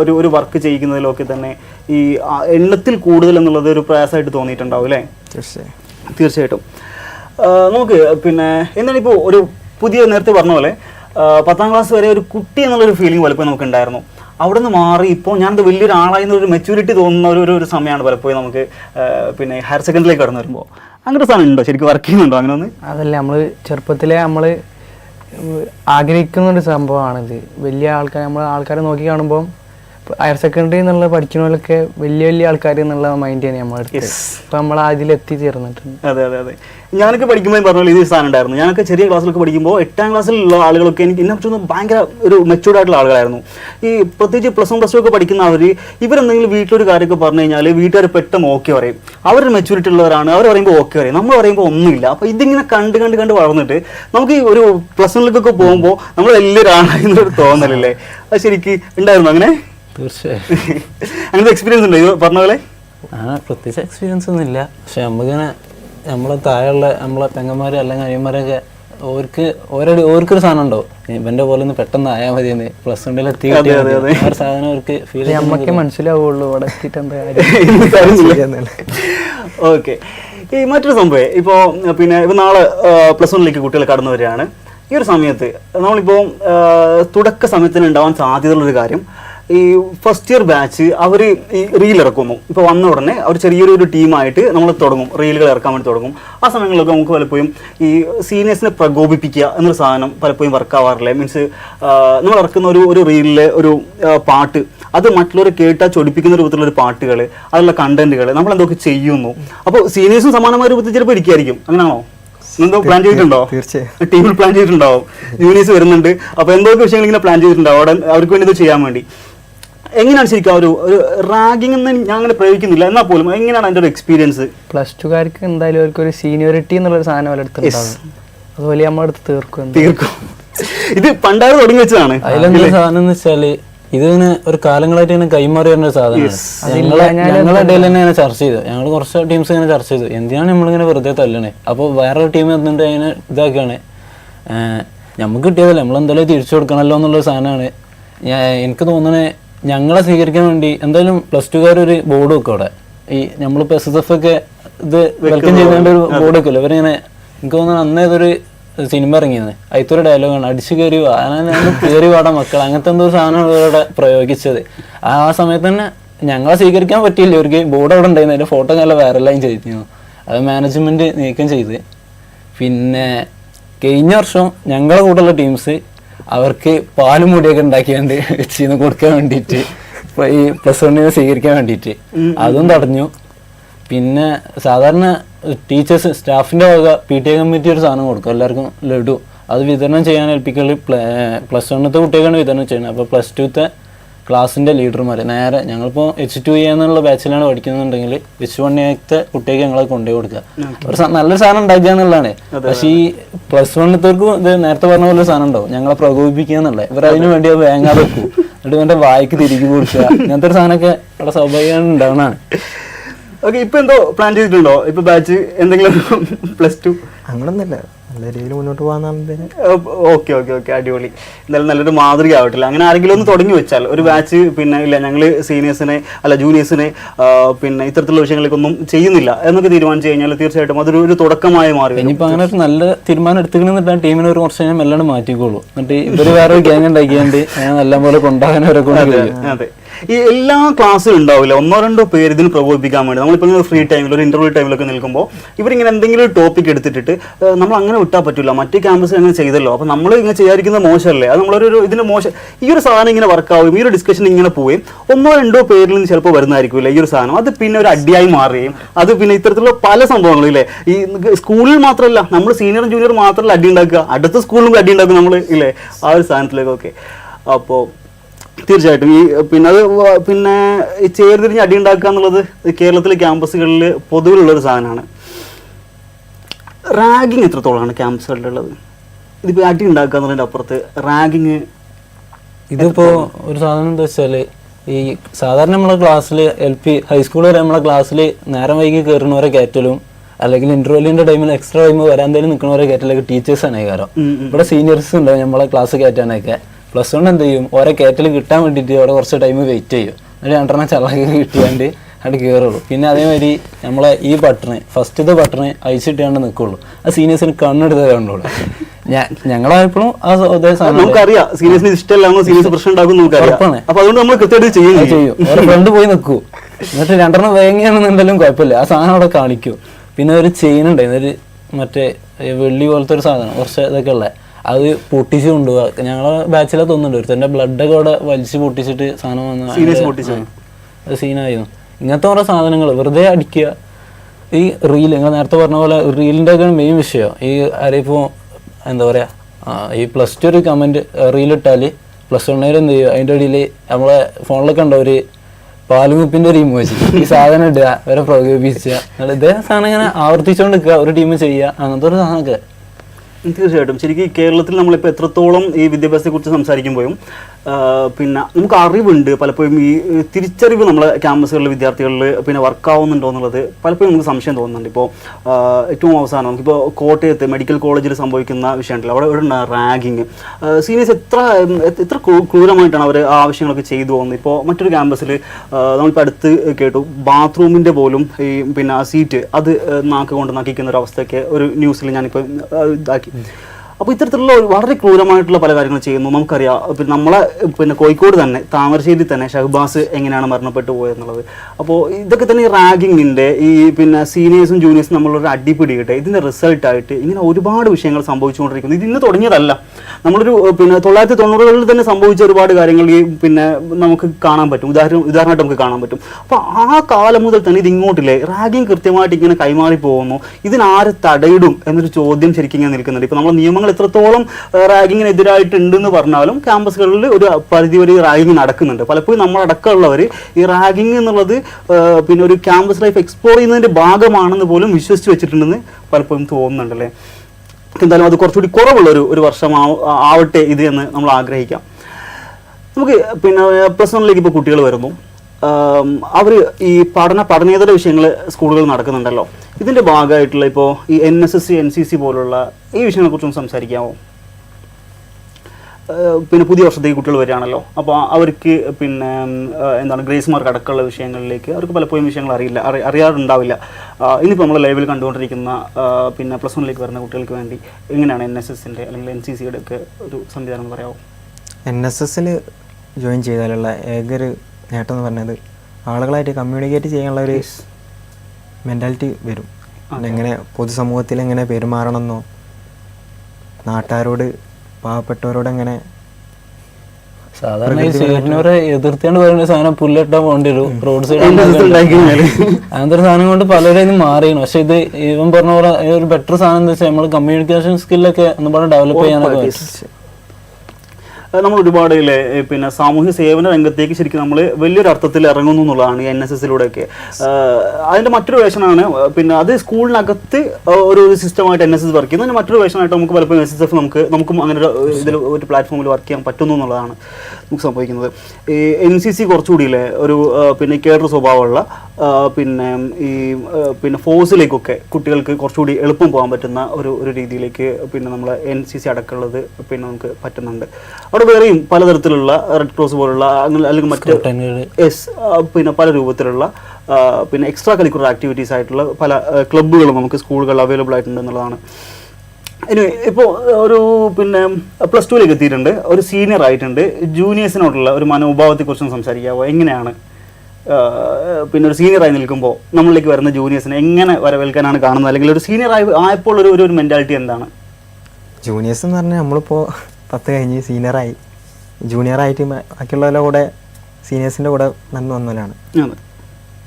ഒരു ഒരു വർക്ക് ചെയ്യിക്കുന്നതിലൊക്കെ തന്നെ ഈ എണ്ണത്തിൽ കൂടുതൽ എന്നുള്ളത് ഒരു പ്രയാസമായിട്ട് തോന്നിയിട്ടുണ്ടാവും അല്ലേ? തീർച്ചയായും. തീർച്ചയായിട്ടും. നമുക്ക് പിന്നെ എന്താണ് ഇപ്പോൾ ഒരു പുതിയ നേരത്തെ പറഞ്ഞ പോലെ പത്താം ക്ലാസ് വരെ ഒരു കുട്ടി എന്നുള്ളൊരു ഫീലിംഗ് പലപ്പോഴും നമുക്ക് ഉണ്ടായിരുന്നു അവിടെ നിന്ന് മാറി ഇപ്പോൾ ഞാനത് വലിയൊരു ആളായി എന്നൊരു മെച്യൂരിറ്റി തോന്നുന്ന ഒരു ഒരു ഒരു സമയമാണ് പലപ്പോഴും നമുക്ക് പിന്നെ ഹയർ സെക്കൻഡറിയിലേക്ക് കടന്നു വരുമ്പോൾ. അങ്ങനത്തെ സാധനം ഉണ്ടോ? ശരിക്കും വർക്ക് ചെയ്യുന്നുണ്ടോ അങ്ങനെ ഒന്ന് അതല്ല നമ്മൾ ചെറുപ്പത്തിലെ നമ്മൾ ആഗ്രഹിക്കുന്ന ഒരു സംഭവമാണിത്. വലിയ ആൾക്കാർ നമ്മൾ ആൾക്കാരെ നോക്കി കാണുമ്പോൾ ഹയർ സെക്കൻഡറി എന്നുള്ള പഠിക്കുന്നവരൊക്കെ വലിയ വലിയ ആൾക്കാർ എന്നുള്ള മൈൻഡ് തന്നെ നമ്മൾ ഇപ്പം നമ്മൾ അതിൽ എത്തിച്ചേർന്നിട്ടുണ്ട് അതെ അതെ അതെ. ഞാനൊക്കെ പഠിക്കുമ്പോൾ പറഞ്ഞ ഇത് സാധനം ഉണ്ടായിരുന്നു ഞാനൊക്കെ ചെറിയ ക്ലാസ്സിലൊക്കെ പഠിക്കുമ്പോൾ എട്ടാം ക്ലാസ്സിലുള്ള ആളുകളൊക്കെ എനിക്ക് എന്നെ കുറിച്ചൊന്നും ഭയങ്കര ഒരു മെച്ചൂർഡ് ആയിട്ടുള്ള ആളുകളായിരുന്നു. ഈ പ്രത്യേകിച്ച് പ്ലസ് വൺ പ്ലസ് ടു ഒക്കെ പഠിക്കുന്ന അവർ ഇവരെന്തെങ്കിലും വീട്ടിലൊരു കാര്യമൊക്കെ പറഞ്ഞു കഴിഞ്ഞാൽ വീട്ടുകാർ പെട്ടെന്ന് ഓക്കെ പറയും. അവർ മെച്ചൂരിറ്റി ഉള്ളവരാണ്. അവർ പറയുമ്പോൾ ഓക്കെ പറയും. നമ്മൾ പറയുമ്പോൾ ഒന്നുമില്ല. അപ്പോൾ ഇതിങ്ങനെ കണ്ട് കണ്ട് കണ്ട് വളർന്നിട്ട് നമുക്ക് ഈ ഒരു പ്ലസ് വണ്ണിലേക്കൊക്കെ പോകുമ്പോൾ നമ്മൾ വലിയൊരാളായി എന്നൊരു തോന്നലല്ലേ? അത് ശരിക്ക് ഉണ്ടായിരുന്നു അങ്ങനെ? തീർച്ചയായും. അങ്ങനത്തെ എക്സ്പീരിയൻസ് ഉണ്ടോ? ഇത് പറഞ്ഞ പോലെ? അങ്ങനെ പ്രത്യേകിച്ച് എക്സ്പീരിയൻസ് ഒന്നും ഇല്ല. പക്ഷെ നമുക്കിങ്ങനെ നമ്മളെ താഴെയുള്ള നമ്മളെ പെങ്ങന്മാർ അല്ലെങ്കിൽ അനിയന്മാരൊക്കെ ഓർക്ക് ഓരോ ഓർക്കൊരു സാധനം ഉണ്ടോ? ഇവന്റെ പോലെ ഒന്ന് പെട്ടെന്ന് ആയാൽ മതി എന്ന് പ്ലസ് വണ്ണിൽ എത്തി ഒരു സാധനം അവർക്ക് ഫീൽ നമുക്ക് മനസ്സിലാവുള്ളൂ ഓക്കെ ഈ മറ്റൊരു സംഭവം ഇപ്പോൾ പിന്നെ ഇപ്പൊ നാളെ പ്ലസ് വണ്ണിലേക്ക് കുട്ടികൾ കടന്നു വരികയാണ് ഈ ഒരു സമയത്ത് നമ്മളിപ്പോൾ തുടക്ക സമയത്തിന് ഉണ്ടാവാൻ സാധ്യതയുള്ളൊരു കാര്യം ഈ ഫസ്റ്റ് ഇയർ ബാച്ച് അവർ ഈ റീൽ ഇറക്കുന്നു. ഇപ്പോൾ വന്ന ഉടനെ അവർ ചെറിയൊരു ഒരു ടീമായിട്ട് നമ്മൾ തുടങ്ങും. റീലുകൾ ഇറക്കാൻ വേണ്ടി തുടങ്ങും. ആ സമയങ്ങളിലൊക്കെ നമുക്ക് പലപ്പോഴും ഈ സീനിയേഴ്സിനെ പ്രകോപിപ്പിക്കുക എന്നൊരു സാധനം പലപ്പോഴും വർക്ക് ആവാറില്ല? മീൻസ് നമ്മൾ ഇറക്കുന്ന ഒരു ഒരു റീലിലെ ഒരു പാട്ട്. അത് മറ്റുള്ളവരെ കേട്ടാൽ ചൊടിപ്പിക്കുന്ന രൂപത്തിലുള്ള ഒരു പാട്ടുകൾ അതിലുള്ള കണ്ടന്റുകൾ നമ്മൾ എന്തൊക്കെ ചെയ്യുന്നു അപ്പോൾ സീനിയേഴ്സും സമാനമായ രൂപത്തിൽ ചിലപ്പോൾ ഇരിക്കുമായിരിക്കും അങ്ങനെയാണോ? എന്തോ പ്ലാൻ ചെയ്തിട്ടുണ്ടോ? തീർച്ചയായും. <laughs> ടീമിൽ പ്ലാൻ ചെയ്തിട്ടുണ്ടാവും. ജൂനിയേഴ്സ് വരുന്നുണ്ട്. അപ്പോൾ എന്തൊക്കെ വിഷയങ്ങൾ ഇങ്ങനെ പ്ലാൻ ചെയ്തിട്ടുണ്ടാവും. അവിടെ അവർക്ക് വേണ്ടി ഇത് ചെയ്യാൻ വേണ്ടി. എങ്ങനെയാണ് ശരിക്കും ആ ഒരു ഒരു റാഗിംഗ് എന്ന് ഞാൻ അങ്ങനെ പ്രയോഗിക്കുന്നില്ല. എന്നാൽ പോലും എങ്ങനെയാണ് അതിന്റെ ഒരു എക്സ്പീരിയൻസ് പ്ലസ് ടുകാർക്ക് എന്തായാലും അവർക്ക് ഒരു സീനിയോറിറ്റി എന്നുള്ളൊരു സാധനം അവരുടെ അതുപോലെ നമ്മുടെ അടുത്ത് തീർക്കും തീർക്കും. ഇത് പണ്ടാറ് തുടങ്ങി വെച്ചതാണ്. അതിലെന്താ സാധനം എന്ന് വെച്ചാൽ ഇതിങ്ങനെ ഒരു കാലങ്ങളായിട്ട് ഇങ്ങനെ കൈമാറി വരുന്ന ഒരു സാധനമാണ്. ഞങ്ങളെ ഞങ്ങളുടെ ഇടയിൽ തന്നെ ഇങ്ങനെ ചർച്ച ചെയ്തു. ഞങ്ങൾ കുറച്ച് ടീംസ് ഇങ്ങനെ ചർച്ച ചെയ്തു. എന്തിനാണ് നമ്മളിങ്ങനെ വെറുതെ തല്ലണേ? അപ്പോൾ വേറൊരു ടീം എന്നിട്ട് അതിനെ ഇതാക്കുകയാണ്. നമുക്ക് കിട്ടിയതല്ലേ? നമ്മളെന്തായാലും തിരിച്ചു കൊടുക്കണല്ലോ എന്നുള്ള സാധനമാണ്. ഞാൻ എനിക്ക് തോന്നണേ ഞങ്ങളെ സ്വീകരിക്കാൻ വേണ്ടി എന്തായാലും പ്ലസ് ടുകാർ ഒരു ബോർഡ് വെക്കും അവിടെ. ഈ നമ്മളിപ്പോൾ എസ് എസ് എഫ് ഒക്കെ ഇത് വെൽക്കം ചെയ്തുകൊണ്ട് ഒരു ബോർഡ് വെക്കുമല്ലോ. ഇവരിങ്ങനെ എനിക്ക് തോന്നുന്നു അന്ന് ഇതൊരു സിനിമ ഇറങ്ങിയത്. അതിത്തൊരു ഡയലോഗാണ് അടിച്ചു കയറി വാ. ഞാൻ കയറി വാടാ മക്കൾ അങ്ങനത്തെ എന്തോ സാധനമാണ് ഇവരുടെ പ്രയോഗിച്ചത്. ആ സമയത്ത് തന്നെ ഞങ്ങളെ സ്വീകരിക്കാൻ പറ്റിയില്ല. ഇവർക്ക് ബോർഡ് അവിടെ ഉണ്ടായിരുന്നു. അതിന്റെ ഫോട്ടോ നല്ല വൈറലായും ചെയ്തിരുന്നു. അത് മാനേജ്മെന്റ് നീക്കം ചെയ്ത്. പിന്നെ കഴിഞ്ഞ വർഷം ഞങ്ങളെ കൂടെയുള്ള ടീംസ് അവർക്ക് പാലും മുടിയൊക്കെ ഉണ്ടാക്കിയാണ്ട് വെച്ചിന്ന് കൊടുക്കാൻ വേണ്ടിയിട്ട് ഈ പ്ലസ് വണ്ണിനെ സ്വീകരിക്കാൻ വേണ്ടിയിട്ട്. അതും തടഞ്ഞു. പിന്നെ സാധാരണ ടീച്ചേഴ്സ് സ്റ്റാഫിന്റെ വക പി ടി എ കമ്മിറ്റി ഒരു സാധനം കൊടുക്കും. എല്ലാവർക്കും ലഡു. അത് വിതരണം ചെയ്യാൻ ഏൽപ്പിക്കൽ പ്ലസ് വണ്ണത്തെ കുട്ടികൾക്കാണ് വിതരണം ചെയ്യുന്നത്. അപ്പോൾ പ്ലസ് ടുത്തെ ക്ലാസ്സിന്റെ ലീഡർമാർ നേരെ ഞങ്ങളിപ്പോൾ എച്ച് ടു എ എന്നുള്ള ബാച്ചിലാണ് പഠിക്കുന്നുണ്ടെങ്കിൽ എച്ച് വൺ എത്തെ കുട്ടിയൊക്കെ ഞങ്ങൾ കൊണ്ടുപോയി കൊടുക്കുക. ഒരു നല്ലൊരു സാധനം ഉണ്ടാക്കുക എന്നുള്ളതാണ്. പക്ഷേ ഈ പ്ലസ് വണ്ണത്തവർക്കും ഇത് നേരത്തെ പറഞ്ഞ പോലെ സാധനം ഉണ്ടാവും. ഞങ്ങളെ പ്രകോപിപ്പിക്കുക എന്നുള്ളത്. ഇവർ അതിനു വേണ്ടി അത് വേങ്ങാതെ വെക്കും. എന്നിട്ട് ഇവന്റെ വായിക്ക് തിരികെ കൊടുക്കുക. ഇങ്ങനത്തെ ഒരു സാധനമൊക്കെ അവിടെ സ്വാഭാവികമാണ് ഉണ്ടാവുന്നതാണ്. ഓക്കെ ഇപ്പൊ എന്തോ പ്ലാൻ ചെയ്തിട്ടുണ്ടോ? ഇപ്പൊ ബാച്ച് എന്തെങ്കിലും പ്ലസ് ടു അങ്ങനൊന്നുമില്ല. നല്ല രീതിയിൽ മുന്നോട്ട് പോകാന്നാണ് ഓക്കെ ഓക്കെ ഓക്കെ അടിപൊളി. എന്തായാലും നല്ലൊരു മാതൃക ആവട്ടില്ല അങ്ങനെ ആരെങ്കിലും ഒന്ന് തുടങ്ങി വെച്ചാൽ ഒരു ബാച്ച് പിന്നെ ഇല്ല ഞങ്ങൾ സീനിയേഴ്സിനെ അല്ല ജൂനിയേഴ്സിനെ പിന്നെ ഇത്തരത്തിലുള്ള വിഷയങ്ങളിലേക്കൊന്നും ചെയ്യുന്നില്ല എന്നൊക്കെ തീരുമാനിച്ചു കഴിഞ്ഞാൽ തീർച്ചയായിട്ടും അതൊരു ഒരു തുടക്കമായി മാറി. ഇനിയിപ്പോൾ അങ്ങനെ ഒരു നല്ല തീരുമാനം എടുത്തിട്ടുണ്ടെന്നിട്ട് ടീമിനെ ഒരു കുറച്ച് കഴിഞ്ഞാൽ മെല്ലാണ് മാറ്റിക്കോളൂ. എന്നിട്ട് ഇവർ വേറെ ഒരു ഗ്യാങ് ഉണ്ടാക്കിയാണ്ട് ഞാൻ നല്ല പോലെ കൊണ്ടുപോകാൻ അവരെ കൊണ്ട് കഴിയും. അതെ. ഈ എല്ലാ ക്ലാസ്സും ഉണ്ടാവില്ല. ഒന്നോ രണ്ടോ പേര് ഇതിന് പ്രകോപിപ്പിക്കാൻ വേണ്ടി. നമ്മളിപ്പോൾ ഫ്രീ ടൈമിൽ ഒരു ഇന്റർവ്യൂ ടൈമിലൊക്കെ നിൽക്കുമ്പോൾ ഇവരിങ്ങനെ എന്തെങ്കിലും ഒരു ടോപ്പിക് എടുത്തിട്ട് നമ്മൾ അങ്ങനെ വിട്ടാൽ പറ്റില്ല മറ്റേ ക്യാമ്പസിൽ അങ്ങനെ ചെയ്തല്ലോ. അപ്പോൾ നമ്മൾ ഇങ്ങനെ ചെയ്യാതിരിക്കുന്നത് മോശമല്ലേ? അത് നമ്മളൊരു ഇതിന് മോശം. ഈ ഒരു സാധനം ഇങ്ങനെ വർക്കാവും ഈ ഒരു ഡിസ്കഷൻ ഇങ്ങനെ പോവുകയും ഒന്നോ രണ്ടോ പേരിൽ നിന്ന് ചിലപ്പോൾ വരുന്നതായിരിക്കില്ല ഈ ഒരു സാധനം? അത് പിന്നെ ഒരു അടിയായി മാറുകയും അത് പിന്നെ ഇത്തരത്തിലുള്ള പല സംഭവങ്ങളും ഇല്ലേ? ഈ സ്കൂളിൽ മാത്രമല്ല നമ്മൾ സീനിയറും ജൂനിയറും മാത്രമല്ല അടി ഉണ്ടാക്കുക. അടുത്ത സ്കൂളിലും അടി ഉണ്ടാക്കും നമ്മൾ ഇല്ലേ? ആ ഒരു സാധനത്തിലേക്കൊക്കെ അപ്പോൾ തീർച്ചയായിട്ടും. ഈ പിന്നെ അത് പിന്നെ ഈ ചേർതിരിഞ്ഞ് അടി ഉണ്ടാക്കുക എന്നുള്ളത് കേരളത്തിലെ ക്യാമ്പസുകളിൽ പൊതുവിലുള്ളൊരു സാധനമാണ്. റാഗിങ് എത്രത്തോളമാണ് ക്യാമ്പസുകളിലുള്ളത് ഇതിപ്പോൾ അടി ഉണ്ടാക്കുക എന്നുള്ളതിന്റെ അപ്പുറത്ത് റാഗിങ് ഇതിപ്പോൾ ഒരു സാധനം എന്താ വെച്ചാൽ ഈ സാധാരണ നമ്മളെ ക്ലാസ്സിൽ എൽ പി ഹൈസ്കൂൾ വരെ നമ്മളെ ക്ലാസ്സിൽ നേരം വൈകി കയറുന്നവരെ കയറ്റലും അല്ലെങ്കിൽ ഇന്റർവെല്ലിന്റെ ടൈമിൽ എക്സ്ട്രാ ടൈം തന്നെ നിൽക്കുന്നവരെ കയറ്റലൊക്കെ ആണ് കാരണം ഇവിടെ സീനിയേഴ്സ് ഉണ്ടാവും നമ്മളെ ക്ലാസ് കയറ്റാനൊക്കെ. പ്ലസ് വൺ എന്ത് ചെയ്യും? ഓരോ കയറ്റൽ കിട്ടാൻ വേണ്ടിയിട്ട് അവിടെ കുറച്ച് ടൈം വെയിറ്റ് ചെയ്യും. എന്നിട്ട് രണ്ടെണ്ണം ചള്ളക്ക് കിട്ടിയാണ്ട് അവിടെ കയറുള്ളൂ പിന്നെ അതേമാതിരി നമ്മളെ ഈ ബട്ടണ് ഫസ്റ്റത്തെ ബട്ടണ് അയച്ചിട്ടാണ്ട് നിൽക്കുള്ളൂ ആ സീനിയേഴ്സിന് കണ്ണെടുത്ത് കണ്ടുള്ളൂ ഞാൻ ഞങ്ങളായപ്പോഴും ആ സ- അതേ സാധനം നമുക്കറിയാം. സീനിയേഴ്സിന് ഇഷ്ടമല്ലാന്നോ സീനിയേഴ്സ് പ്രശ്നം ഉണ്ടാക്കും നമുക്കറിയാം. ഉറപ്പാണ്. അപ്പൊ അതുകൊണ്ട് നമ്മൾ കൃത്യമായിട്ട് ചെയ്യും. അത് ചെയ്യും. ഓരോ ഫ്രണ്ട് പോയി നിൽക്കൂ എന്നിട്ട് രണ്ടെണ്ണം വേങ്ങയാണെന്നുണ്ടെങ്കിലും കുഴപ്പമില്ല. ആ സാധനം അവിടെ കാണിക്കൂ. പിന്നെ ഒരു ചെയിൻ ഉണ്ടായിരുന്നു. ഒരു മറ്റേ വെള്ളി പോലത്തെ ഒരു സാധനം. കുറച്ച് ഇതൊക്കെ ഉള്ള. അത് പൊട്ടിച്ച് കൊണ്ടുപോകുക ഞങ്ങളെ ബാച്ചിലെ തോന്നുന്നുണ്ട്. ഒരുത്തന്റെ ബ്ലഡൊക്കെ അവിടെ വലിച്ച് പൊട്ടിച്ചിട്ട് സാധനം വന്ന സീനായിരുന്നു ഇങ്ങനത്തെ ഓരോ സാധനങ്ങൾ വെറുതെ അടിക്കുക. ഈ റീൽ നിങ്ങൾ നേരത്തെ പറഞ്ഞ പോലെ റീലിന്റെ ഒക്കെ മെയിൻ വിഷയം. ഈ ആരെയിപ്പോ എന്താ പറയുക ഈ പ്ലസ് ടു ഒരു കമന്റ് റീലിട്ടാൽ പ്ലസ് വണ്ണേൽ എന്ത് ചെയ്യും അതിന്റെ ഇടയിൽ നമ്മളെ ഫോണിലൊക്കെ ഉണ്ടോ? ഒരു പാലുമുപ്പിന്റെ ഒരു ഇമോജി ഈ സാധനം ഇടുക അവരെ പ്രകോപിപ്പിക്കുക. എന്നിട്ട് ഇതേ സാധനം ഇങ്ങനെ ആവർത്തിച്ചുകൊണ്ട് നിൽക്കുക. ഒരു ടീം ചെയ്യുക. അങ്ങനത്തെ ഒരു സാധനമൊക്കെ. തീർച്ചയായിട്ടും. ശരിക്കും കേരളത്തിൽ നമ്മളിപ്പോൾ എത്രത്തോളം ഈ വിദ്യാഭ്യാസത്തെക്കുറിച്ച് സംസാരിക്കുമ്പോഴും പിന്നെ നമുക്ക് അറിവുണ്ട് പലപ്പോഴും ഈ തിരിച്ചറിവ് നമ്മളെ ക്യാമ്പസുകളിലെ വിദ്യാർത്ഥികളിൽ പിന്നെ വർക്കാവുന്നുണ്ടോ എന്നുള്ളത് പലപ്പോഴും നമുക്ക് സംശയം തോന്നുന്നുണ്ട്. ഇപ്പോൾ ഏറ്റവും അവസാനം നമുക്കിപ്പോൾ കോട്ടയത്ത് മെഡിക്കൽ കോളേജിൽ സംഭവിക്കുന്ന വിഷയമുണ്ടല്ലോ. അവിടെ ഒരു റാഗിങ്? സീനിയേഴ്സ് എത്ര എത്ര- ക്രൂരമായിട്ടാണ് അവർ ആ ആവശ്യങ്ങളൊക്കെ ചെയ്തു പോകുന്നത്? ഇപ്പോൾ മറ്റൊരു ക്യാമ്പസിൽ നമ്മളിപ്പോൾ അടുത്ത് കേട്ടു ബാത്റൂമിന്റെ പോലും ഈ പിന്നെ ആ സീറ്റ് അത് നാക്ക് കൊണ്ട് നക്കിക്കുന്ന ഒരു അവസ്ഥയൊക്കെ ഒരു ന്യൂസിൽ ഞാനിപ്പോൾ ഇതാക്കി. അപ്പോൾ ഇത്തരത്തിലുള്ള ഒരു വളരെ ക്രൂരമായിട്ടുള്ള പല കാര്യങ്ങൾ ചെയ്യുന്നു. നമുക്കറിയാം. പിന്നെ നമ്മളെ പിന്നെ കോഴിക്കോട് തന്നെ താമരശ്ശേരി തന്നെ ഷഹബാസ് എങ്ങനെയാണ് മരണപ്പെട്ടു പോയെന്നുള്ളത്. അപ്പോൾ ഇതൊക്കെ തന്നെ ഈ റാഗിങ്ങിന്റെ ഈ പിന്നെ സീനിയേഴ്സും ജൂനിയേഴ്സും നമ്മളൊരു അടിപിടിയിട്ട് ഇതിന്റെ റിസൾട്ടായിട്ട് ഇങ്ങനെ ഒരുപാട് വിഷയങ്ങൾ സംഭവിച്ചുകൊണ്ടിരിക്കുന്നു. ഇത് ഇന്ന് തുടങ്ങിയതല്ല. നമ്മളൊരു പിന്നെ തൊള്ളായിരത്തി തൊണ്ണൂറുകളിൽ തന്നെ സംഭവിച്ച ഒരുപാട് കാര്യങ്ങൾ ഈ പിന്നെ നമുക്ക് കാണാൻ പറ്റും. ഉദാഹരണം ഉദാഹരണമായിട്ട് നമുക്ക് കാണാൻ പറ്റും. അപ്പോൾ ആ കാലം മുതൽ തന്നെ ഇത് ഇങ്ങോട്ടില്ലേ? റാഗിങ് കൃത്യമായിട്ട് ഇങ്ങനെ കൈമാറി പോകുന്നു. ഇതിനാര് തടയിടും എന്നൊരു ചോദ്യം ശരിക്കും ഇങ്ങനെ നിൽക്കുന്നുണ്ട്. ഇപ്പോൾ നമ്മൾ നിയമങ്ങൾ എത്രത്തോളം റാഗിങ്ങിനെതിരായിട്ടുണ്ടെന്ന് പറഞ്ഞാലും ക്യാമ്പസുകളിൽ ഒരു പരിധി വരെ റാഗിങ് നടക്കുന്നുണ്ട്. പലപ്പോഴും നമ്മളടക്കമുള്ളവർ ഈ റാഗിങ് എന്നുള്ളത് പിന്നെ ഒരു ക്യാമ്പസ് ലൈഫ് എക്സ്പ്ലോർ ചെയ്യുന്നതിന്റെ ഭാഗമാണെന്ന് പോലും വിശ്വസിച്ച് വെച്ചിട്ടുണ്ടെന്ന് പലപ്പോഴും തോന്നുന്നുണ്ടല്ലേ എന്തായാലും അത് കുറച്ചുകൂടി കുറവുള്ള ഒരു ഒരു വർഷം ആവ- ആവട്ടെ ഇത് എന്ന് നമ്മൾ ആഗ്രഹിക്കാം. നമുക്ക് പിന്നെ പ്ലസ് വണ്ണിലേക്ക് ഇപ്പോൾ കുട്ടികൾ വരുന്നു. അവർ ഈ പഠന പഠനേതര വിഷയങ്ങൾ സ്കൂളുകൾ നടക്കുന്നുണ്ടല്ലോ. ഇതിന്റെ ഭാഗമായിട്ടുള്ള ഇപ്പോൾ ഈ N S S C N C C പോലുള്ള ഈ വിഷയങ്ങളെക്കുറിച്ചൊന്ന് സംസാരിക്കാമോ പിന്നെ പുതിയ വർഷത്തേക്ക് കുട്ടികൾ വരികയാണല്ലോ. അപ്പോൾ അവർക്ക് പിന്നെ എന്താണ് ഗ്രേസ് മാർക്ക് അടക്കമുള്ള വിഷയങ്ങളിലേക്ക് അവർക്ക് പലപ്പോഴും വിഷയങ്ങൾ അറിയില്ല അറി അറിയാറുണ്ടാവില്ല. ഇന്നിപ്പോൾ നമ്മൾ ലൈവിൽ കണ്ടുകൊണ്ടിരിക്കുന്ന പിന്നെ പ്ലസ് വണ്ണിലേക്ക് വരുന്ന കുട്ടികൾക്ക് വേണ്ടി എങ്ങനെയാണ് എൻ എസ് എസിന്റെ അല്ലെങ്കിൽ എൻ സി സിയുടെ ഒക്കെ ഒരു സംവിധാനം പറയാമോ എൻ എസ് എസിൽ ജോയിൻ ചെയ്താലുള്ള ഏക ഒരു നേട്ടം എന്ന് പറഞ്ഞത് ആളുകളായിട്ട് കമ്മ്യൂണിക്കേറ്റ് ചെയ്യാനുള്ള ഒരു മെന്റാലിറ്റി വരും. അതെങ്ങനെ എങ്ങനെ പൊതുസമൂഹത്തിൽ എങ്ങനെ പെരുമാറണമെന്നോ നാട്ടുകാരോട് പാവപ്പെട്ടവരോട് എങ്ങനെ സാധാരണ ഈ ചേരിനവരെ എതിർത്തേണ്ട് പറയുന്ന സാധനം പുല്ലിട്ടാൻ പോകേണ്ടി വരും. Road side. അങ്ങനത്തെ ഒരു സാധനം കൊണ്ട് പലരും മാറിയാണ് പക്ഷെ ഇത് ഇവൻ പറഞ്ഞ പോലെ ഒരു ബെറ്റർ സാധനം എന്താ വെച്ചാൽ നമ്മൾ കമ്മ്യൂണിക്കേഷൻ സ്കില്ലൊക്കെ ഒന്നുപാടെ ഡെവലപ്പ് ചെയ്യാനൊക്കെ നമ്മൾ ഒരുപാട് ഇല്ലേ, പിന്നെ സാമൂഹ്യ സേവന രംഗത്തേക്ക് ശരിക്കും നമ്മൾ വലിയൊരു അർത്ഥത്തിൽ ഇറങ്ങുന്നു എന്നുള്ളതാണ് എൻ എസ് എസിലൂടെയൊക്കെ അതിന്റെ മറ്റൊരു വേഷനാണ് പിന്നെ അത് സ്കൂളിനകത്ത് ഒരു സിസ്റ്റമായിട്ട് എൻ എസ് എസ് വർക്ക് ചെയ്യുന്നത് അതിന്റെ മറ്റൊരു വേഷനായിട്ട് നമുക്ക് പലപ്പോഴും എസ് എസ് എഫ് നമുക്ക് നമുക്കും അങ്ങനെ ഒരു ഇതിൽ ഒരു പ്ലാറ്റ്ഫോമിൽ വർക്ക് ചെയ്യാൻ പറ്റുന്നു എന്നുള്ളതാണ്. നമുക്ക് സംഭവിക്കുന്നത്. ഈ എൻ സി സി കുറച്ചുകൂടിയില്ലേ ഒരു പിന്നെ കേഡർ സ്വഭാവമുള്ള പിന്നെ ഈ പിന്നെ ഫോഴ്സിലേക്കൊക്കെ കുട്ടികൾക്ക് കുറച്ചുകൂടി എളുപ്പം പോകാൻ പറ്റുന്ന ഒരു ഒരു രീതിയിലേക്ക് പിന്നെ നമ്മൾ എൻ സി സി അടക്കമുള്ളത് പിന്നെ നമുക്ക് പറ്റുന്നുണ്ട്. അവിടെ വേറെയും പലതരത്തിലുള്ള റെഡ് ക്രോസ് പോലുള്ള അങ്ങനെ അല്ലെങ്കിൽ മറ്റ്. യെസ് പിന്നെ പല രൂപത്തിലുള്ള പിന്നെ എക്സ്ട്രാ കരിക്കുലർ ആക്ടിവിറ്റീസ് ആയിട്ടുള്ള പല ക്ലബ്ബുകളും നമുക്ക് സ്കൂളുകളിൽ അവൈലബിൾ ആയിട്ടുണ്ട് എന്നുള്ളതാണ്. ഇപ്പോൾ ഒരു പിന്നെ പ്ലസ് ടുവിലേക്ക് എത്തിയിട്ടുണ്ട്. ഒരു സീനിയർ ആയിട്ടുണ്ട്. ജൂനിയേഴ്സിനോടുള്ള ഒരു മനോഭാവത്തെക്കുറിച്ച് സംസാരിക്കാവോ? എങ്ങനെയാണ് പിന്നെ ഒരു സീനിയറായി നിൽക്കുമ്പോൾ നമ്മളിലേക്ക് വരുന്ന ജൂനിയേഴ്സിനെ എങ്ങനെ വരവേൽക്കാനാണ് കാണുന്നത്? അല്ലെങ്കിൽ ഒരു സീനിയർ ആയി ആയപ്പോൾ ഒരു ഒരു മെന്റാലിറ്റി എന്താണ്? ജൂനിയേഴ്സ് എന്ന് പറഞ്ഞാൽ നമ്മളിപ്പോൾ പത്ത് കഴിഞ്ഞ് സീനിയറായി ജൂനിയറായിട്ട് ബാക്കിയുള്ളവരുടെ കൂടെ സീനിയേഴ്സിന്റെ കൂടെ നടന്നു വന്നവരാണ്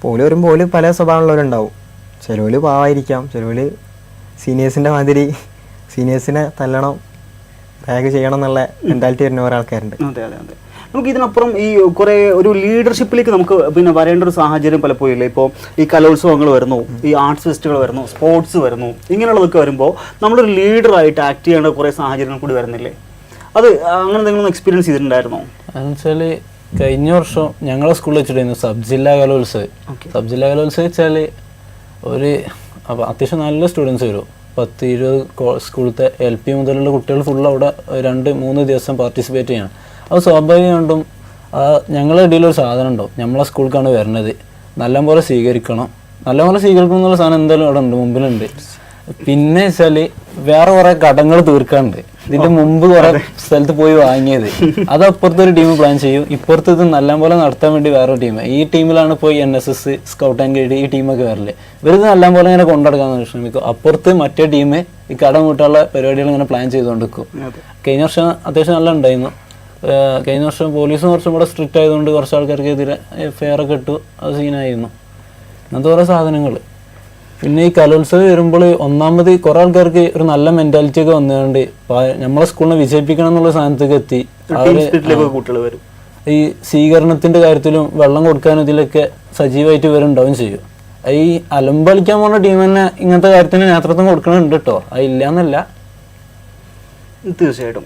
പോലും വരുമ്പോൾ പല സ്വഭാവമുള്ളവരുണ്ടാവും. ചിലവിൽ പാവായിരിക്കാം ചിലവിൽ സീനിയേഴ്സിന്റെ മാതിരി സീനിയേഴ്സിനെ തല്ലണം ബാഗ് ചെയ്യണം എന്നുള്ള മെന്റാലിറ്റി വരുന്ന കുറേ ആൾക്കാരുണ്ട്. അതെ അതെ അതെ. നമുക്ക് ഇതിനപ്പുറം ഈ കുറേ ഒരു ലീഡർഷിപ്പിലേക്ക് നമുക്ക് പിന്നെ വരേണ്ട ഒരു സാഹചര്യം പലപ്പോഴും ഇല്ല. ഇപ്പോൾ ഈ കലോത്സവങ്ങൾ വരുന്നു ഈ ആർട്സ് ഫെസ്റ്റുകൾ വരുന്നു സ്പോർട്സ് വരുന്നു ഇങ്ങനെയുള്ളതൊക്കെ വരുമ്പോൾ നമ്മളൊരു ലീഡറായിട്ട് ആക്ട് ചെയ്യേണ്ട കുറേ സാഹചര്യങ്ങൾ കൂടി വരുന്നില്ലേ? അത് അങ്ങനെ എന്തെങ്കിലും എക്സ്പീരിയൻസ് ചെയ്തിട്ടുണ്ടായിരുന്നോ? എന്നുവെച്ചാൽ കഴിഞ്ഞ വർഷം ഞങ്ങളെ സ്കൂളിൽ വെച്ചിട്ടായിരുന്നു സബ് ജില്ലാ കലോത്സവം. സബ് ജില്ലാ കലോത്സവം വെച്ചാൽ ഒരു അത്യാവശ്യം നല്ല സ്റ്റുഡൻസ് വരും. പത്ത് ഇരുപത് സ്കൂളത്തെ എൽ പി മുതലുള്ള കുട്ടികൾ ഫുൾ അവിടെ രണ്ട് മൂന്ന് ദിവസം പാർട്ടിസിപ്പേറ്റ് ചെയ്യണം. അത് സ്വാഭാവികമായിട്ടും ഞങ്ങളുടെ ഇടയിൽ ഒരു സാധനം ഉണ്ടാവും. നമ്മളെ സ്കൂൾക്കാണ് വരുന്നത്. നല്ലപോലെ സ്വീകരിക്കണം. നല്ലപോലെ സ്വീകരിക്കണം എന്നുള്ള സാധനം എന്തായാലും അവിടെ ഉണ്ട് മുമ്പിലുണ്ട്. പിന്നെ വെച്ചാൽ വേറെ കുറേ കടങ്ങൾ തീർക്കാനുണ്ട്. ഇതിന്റെ മുമ്പ് കുറെ സ്ഥലത്ത് പോയി വാങ്ങിയത്. അത് അപ്പുറത്തെ ഒരു ടീം പ്ലാൻ ചെയ്യും. ഇപ്പുറത്ത് ഇത് നല്ലപോലെ നടത്താൻ വേണ്ടി വേറെ ടീം ഈ ടീമിലാണ് പോയി N S S scout and guide ഈ ടീമൊക്കെ വരൽ. ഇവരിത് നല്ലപോലെ ഇങ്ങനെ കൊണ്ടുനടക്കാൻ ശ്രമിക്കും. അപ്പുറത്ത് മറ്റേ ടീം ഈ കടം കൂട്ടാനുള്ള പരിപാടികൾ ഇങ്ങനെ പ്ലാൻ ചെയ്തുകൊണ്ടിരിക്കും കഴിഞ്ഞ വർഷം അത്യാവശ്യം നല്ല ഉണ്ടായിരുന്നു. കഴിഞ്ഞ വർഷം പോലീസ് കുറച്ചും കൂടെ സ്ട്രിക്റ്റ് ആയതുകൊണ്ട് കുറച്ച് ആൾക്കാർക്ക് എതിരെ ഫെയർ ഒക്കെ ഇട്ടു. അത് സീനായിരുന്നു അങ്ങനത്തെ ഓരോ സാധനങ്ങൾ പിന്നെ ഈ കലോത്സവം വരുമ്പോൾ ഒന്നാമത് കുറേ ആൾക്കാർക്ക് ഒരു നല്ല മെന്റാലിറ്റി ഒക്കെ വന്നുകൊണ്ട് നമ്മളെ സ്കൂളിനെ വിജയിപ്പിക്കണം എന്നുള്ള സാധനത്തേക്ക് എത്തി. ഈ സ്വീകരണത്തിന്റെ കാര്യത്തിലും വെള്ളം കൊടുക്കാനും ഇതിലൊക്കെ സജീവമായിട്ട് ഇവരുണ്ടാവും ചെയ്യും. ഈ അലമ്പളിക്കാൻ പോകുന്ന ടീം തന്നെ ഇങ്ങനത്തെ കാര്യത്തിന് നേതൃത്വം കൊടുക്കണുണ്ട് കേട്ടോ. അത് ഇല്ലാന്നല്ല. തീർച്ചയായിട്ടും.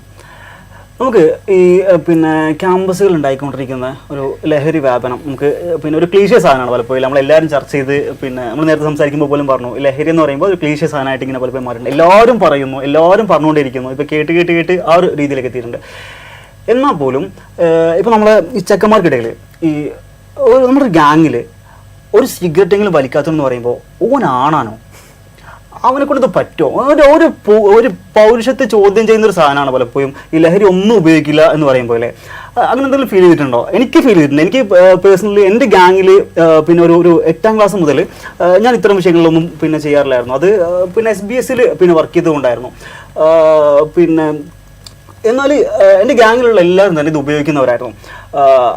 നമുക്ക് ഈ പിന്നെ ക്യാമ്പസുകൾ ഉണ്ടായിക്കൊണ്ടിരിക്കുന്ന ഒരു ലഹരി വ്യാപനം നമുക്ക് പിന്നെ ഒരു ക്ലീശ സാധനമാണ് പലപ്പോഴും. നമ്മൾ എല്ലാവരും ചർച്ച ചെയ്ത് പിന്നെ നമ്മൾ നേരത്തെ സംസാരിക്കുമ്പോൾ പോലും പറഞ്ഞു ലഹരി എന്ന് പറയുമ്പോൾ ഒരു ക്ലീശ സാധനമായിട്ട് ഇങ്ങനെ പലപ്പോഴും മാറിയിട്ടുണ്ട്. എല്ലാവരും പറയുന്നു എല്ലാവരും പറഞ്ഞുകൊണ്ടിരിക്കുന്നു ഇപ്പോൾ കേട്ട് കേട്ട് കേട്ട് ആ ഒരു രീതിയിലേക്ക് എത്തിയിട്ടുണ്ട്. എന്നാൽ പോലും ഇപ്പോൾ നമ്മൾ ഈ ചെക്കന്മാർക്കിടയിൽ ഈ ഒരു നമ്മുടെ ഗ്യാങ്ങിൽ ഒരു സിഗരറ്റെങ്കിലും വലിക്കാത്തെന്ന് പറയുമ്പോൾ ഓനാണാനോ അവനെ കൊണ്ട് പറ്റുമോ? ഒരു ഒരു ഒരു പൗരുഷത്തെ ചോദ്യം ചെയ്യുന്ന ഒരു സാധനമാണ് പലപ്പോഴും ഈ ലഹരി ഒന്നും ഉപയോഗിക്കില്ല എന്ന് പറയുമ്പോൾ അല്ലേ അങ്ങനെ എന്തെങ്കിലും ഫീൽ ചെയ്തിട്ടുണ്ടോ? എനിക്ക് ഫീൽ ചെയ്തിട്ടുണ്ട് എനിക്ക് പേഴ്സണലി എന്റെ ഗ്യാങ്ങിൽ പിന്നെ ഒരു ഒരു എട്ടാം ക്ലാസ് മുതൽ ഞാൻ ഇത്തരം വിഷയങ്ങളിലൊന്നും പിന്നെ ചെയ്യാറില്ലായിരുന്നു. അത് പിന്നെ എസ് ബി എസിൽ പിന്നെ വർക്ക് ചെയ്തുകൊണ്ടായിരുന്നു. പിന്നെ എന്നാൽ എന്റെ ഗ്യാങ്ങിലുള്ള എല്ലാവരും തന്നെ ഇത് ഉപയോഗിക്കുന്നവരായിരുന്നു.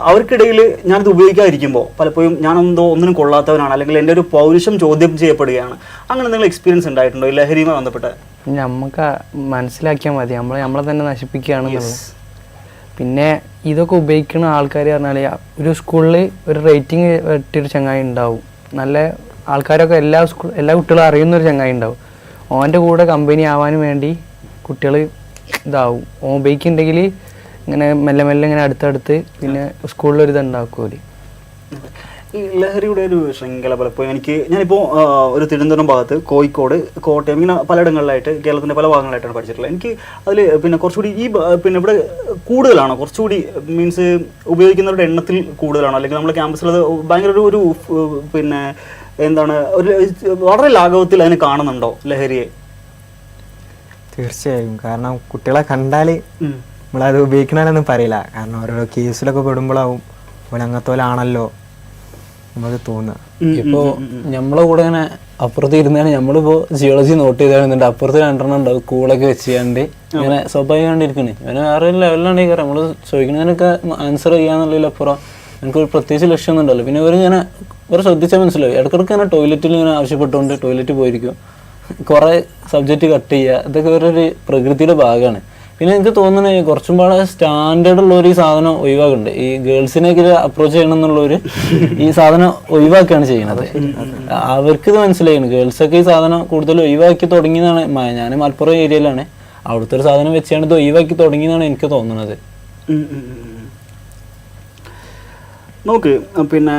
അവർക്കിടയിൽ ഞാനിത് ഉപയോഗിക്കാതിരിക്കുമ്പോൾ പലപ്പോഴും ഞാനെന്തോ ഒന്നിനും കൊള്ളാത്തവനാണ് അല്ലെങ്കിൽ എന്റെ ഒരു പൗരുഷം ചോദ്യം ചെയ്യപ്പെടുകയാണ്. അങ്ങനെ എന്തെങ്കിലും എക്സ്പീരിയൻസ് ഉണ്ടായിട്ടുണ്ടോ? ഈ ലഹരിയുമായി ബന്ധപ്പെട്ട്? നമുക്ക് മനസ്സിലാക്കിയാൽ മതി. നമ്മളെ നമ്മളെ തന്നെ നശിപ്പിക്കുകയാണ് പിന്നെ ഇതൊക്കെ ഉപയോഗിക്കുന്ന ആൾക്കാർ പറഞ്ഞാൽ ഒരു സ്കൂളിൽ ഒരു റേറ്റിംഗ് ഇട്ടൊരു ചങ്ങായി ഉണ്ടാവും. നല്ല ആൾക്കാരൊക്കെ എല്ലാ സ്കൂൾ എല്ലാ കുട്ടികളും അറിയുന്ന ഒരു ചങ്ങായി ഉണ്ടാവും. ഓന്റെ കൂടെ കമ്പനി ആവാനും വേണ്ടി കുട്ടികൾ ഇതാവും. ഓൺ ബേക്ക് ഉണ്ടെങ്കിൽ ഇങ്ങനെ മെല്ലെ മെല്ലെ ഇങ്ങനെ അടുത്തടുത്ത് പിന്നെ സ്കൂളിലൊരു ഒരു ഉണ്ടാക്കുമല്ലേ ഈ ലഹരിയുടെ ഒരു ശൃംഖല പലപ്പോഴും എനിക്ക് ഞാനിപ്പോൾ ഒരു തിരുവനന്തപുരം ഭാഗത്ത് കോഴിക്കോട് കോട്ടയം ഇങ്ങനെ പലയിടങ്ങളിലായിട്ട് കേരളത്തിന്റെ പല ഭാഗങ്ങളായിട്ടാണ് പഠിച്ചിട്ടുള്ളത്. എനിക്ക് അതിൽ പിന്നെ കുറച്ചുകൂടി ഈ പിന്നെ ഇവിടെ കൂടുതലാണോ? കുറച്ചുകൂടി മീൻസ് ഉപയോഗിക്കുന്നവരുടെ എണ്ണത്തിൽ കൂടുതലാണോ? അല്ലെങ്കിൽ നമ്മുടെ ക്യാമ്പസിൽ അത് ഭയങ്കര ഒരു ഒരു പിന്നെ എന്താണ് ഒരു വളരെ ലാഘവത്തിൽ അതിനെ കാണുന്നുണ്ടോ ലഹരിയെ? തീർച്ചയായും. കാരണം കുട്ടികളെ കണ്ടാൽ. നമ്മളത് ഉപയോഗിക്കണമെന്നൊന്നും പറയില്ല. കാരണം ഓരോരോ കേസിലൊക്കെ പെടുമ്പോഴാവും അവൻ അങ്ങനത്തെ പോലെ ആണല്ലോ നമുക്ക് തോന്നുക. ഉം, ഉം, ഇപ്പോ ഉം, ഉം. നമ്മളെ കൂടെ ഇങ്ങനെ അപ്പുറത്ത് ഇരുന്നാണ് നമ്മളിപ്പോൾ ജിയോളജി നോട്ട് ചെയ്താൽ അപ്പുറത്ത് രണ്ടെണ്ണം ഉണ്ടാവും കൂളൊക്കെ വെച്ച് ചെയ്യാണ്ട് ഇങ്ങനെ സ്വാഭാവികമായിട്ടിരിക്കണേ ഇവന് വേറെ ഒരു ലെവലിലാണ് ഈ നമ്മൾ ചോദിക്കുന്നതിനൊക്കെ ആൻസർ ചെയ്യാന്നുള്ളതിലപ്പുറം എനിക്കൊരു പ്രത്യേകിച്ച് ലക്ഷ്യമൊന്നും ഉണ്ടല്ലോ പിന്നെ ഇവർ ഇങ്ങനെ ഇവർ ശ്രദ്ധിച്ചാൽ മനസ്സിലാവും. ഇടയ്ക്കിടയ്ക്ക് ഇങ്ങനെ ടോയ്ലറ്റിൽ ഇങ്ങനെ ആവശ്യപ്പെട്ടുകൊണ്ട് ടോയ്ലറ്റ് പോയിരിക്കും. കുറേ സബ്ജക്റ്റ് കട്ട് ചെയ്യുക ഇതൊക്കെ ഒരു പ്രകൃതിയുടെ ഭാഗമാണ് പിന്നെ എനിക്ക് തോന്നുന്നത് കുറച്ചും പാടെ സ്റ്റാൻഡേർഡ് ഉള്ള ഒരു സാധനം ഒഴിവാക്കുന്നുണ്ട് ഈ ഗേൾസിനെയൊക്കെ അപ്രോച്ച് ചെയ്യണം എന്നുള്ളൊരു ഈ സാധനം ഒഴിവാക്കുകയാണ് ചെയ്യുന്നത് അവർക്ക് ഇത് മനസ്സിലായിരുന്നു ഗേൾസൊക്കെ ഈ സാധനം കൂടുതൽ ഒഴിവാക്കി തുടങ്ങിയതാണ്. ഞാൻ മലപ്പുറം ഏരിയയിലാണ്. അവിടുത്തെ ഒരു സാധനം വെച്ചാണ് ഇത് ഒഴിവാക്കി തുടങ്ങിയതാണ് എനിക്ക് തോന്നുന്നത്. നോക്ക് പിന്നെ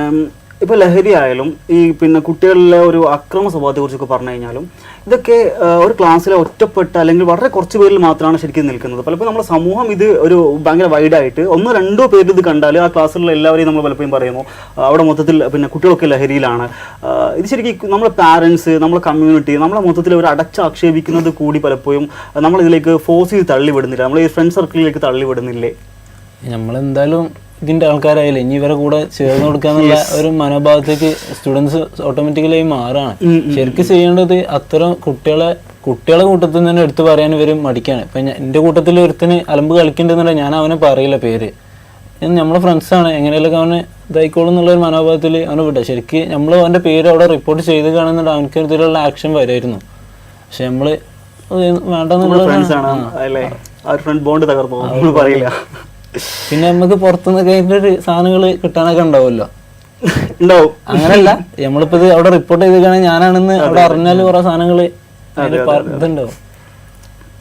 ഇപ്പോൾ ലഹരി ആയാലും ഈ പിന്നെ കുട്ടികളിലെ ഒരു അക്രമ സ്വഭാവത്തെ കുറിച്ചൊക്കെ പറഞ്ഞു കഴിഞ്ഞാലും ഇതൊക്കെ ഒരു ക്ലാസ്സിലെ ഒറ്റപ്പെട്ട അല്ലെങ്കിൽ വളരെ കുറച്ച് പേരിൽ മാത്രമാണ് ശരിക്കും നിൽക്കുന്നത്. പലപ്പോഴും നമ്മുടെ സമൂഹം ഇത് ഒരു ഭയങ്കര വൈഡായിട്ട് ഒന്നോ രണ്ടോ പേര് ഇത് കണ്ടാൽ ആ ക്ലാസ്സിലുള്ള എല്ലാവരെയും നമ്മൾ പലപ്പോഴും പറയുന്നു അവിടെ മൊത്തത്തിൽ പിന്നെ കുട്ടികളൊക്കെ ലഹരിയിലാണ്. ഇത് ശരിക്കും നമ്മുടെ പാരൻസ് നമ്മുടെ കമ്മ്യൂണിറ്റി നമ്മളെ മൊത്തത്തിൽ ഒരു അടച്ചാക്ഷേപിക്കുന്നത് കൂടി പലപ്പോഴും നമ്മളിതിലേക്ക് ഫോഴ്സ് ചെയ്ത് തള്ളിവിടുന്നില്ല. നമ്മൾ ഈ ഫ്രണ്ട് സർക്കിളിലേക്ക് തള്ളിവിടുന്നില്ലേ? നമ്മളെന്തായാലും ഇതിന്റെ ആൾക്കാരായാലും ഇനി ഇവരെ കൂടെ ചേർന്ന് കൊടുക്കാന്നുള്ള ഒരു മനോഭാവത്തേക്ക് സ്റ്റുഡൻസ് ഓട്ടോമാറ്റിക്കലായി മാറാണ് ശരിക്കും ചെയ്യേണ്ടത് അത്തരം കുട്ടികളെ കുട്ടികളെ കൂട്ടത്തിൽ നിന്ന് തന്നെ എടുത്തു പറയാൻ ഇവർ മടിക്കാണ്. ഇപ്പൊ എന്റെ എന്റെ കൂട്ടത്തിൽ ഒരുത്തിന് അലമ്പ് കളിക്കണ്ടെന്നുണ്ടെങ്കിൽ ഞാൻ അവനെ പറയില്ല പേര്. നമ്മളെ ഫ്രണ്ട്സാണ് എങ്ങനെയൊക്കെ അവന് ഇതായിക്കോളും എന്നുള്ള ഒരു മനോഭാവത്തിൽ അവനെ വിട്ട ശരിക്ക് നമ്മൾ അവന്റെ പേര് അവിടെ റിപ്പോർട്ട് ചെയ്ത് കാണുന്നുണ്ട്. അവനക്ക് ഇതിലുള്ള ആക്ഷൻ വരുമായിരുന്നു. പക്ഷെ നമ്മൾ വേണ്ടെന്നുള്ള ഫ്രണ്ട്സ് ആണ്. അല്ലേ? ആ ഒരു ഫ്രണ്ട് ബോണ്ട് തകർന്നു. പറയില്ല. പിന്നെ നമുക്ക് പുറത്തുനിന്ന് കഴിഞ്ഞിട്ട് സാധനങ്ങൾ കിട്ടാനൊക്കെ ഉണ്ടാവുമല്ലോ. ഉണ്ടാവും. അങ്ങനല്ല നമ്മളിപ്പോ ഇത് അവിടെ റിപ്പോർട്ട് ചെയ്തിരിക്കുകയാണെങ്കിൽ ഞാനാണെന്ന് അവിടെ അറിഞ്ഞാൽ കുറെ സാധനങ്ങൾ ഇതുണ്ടാവും.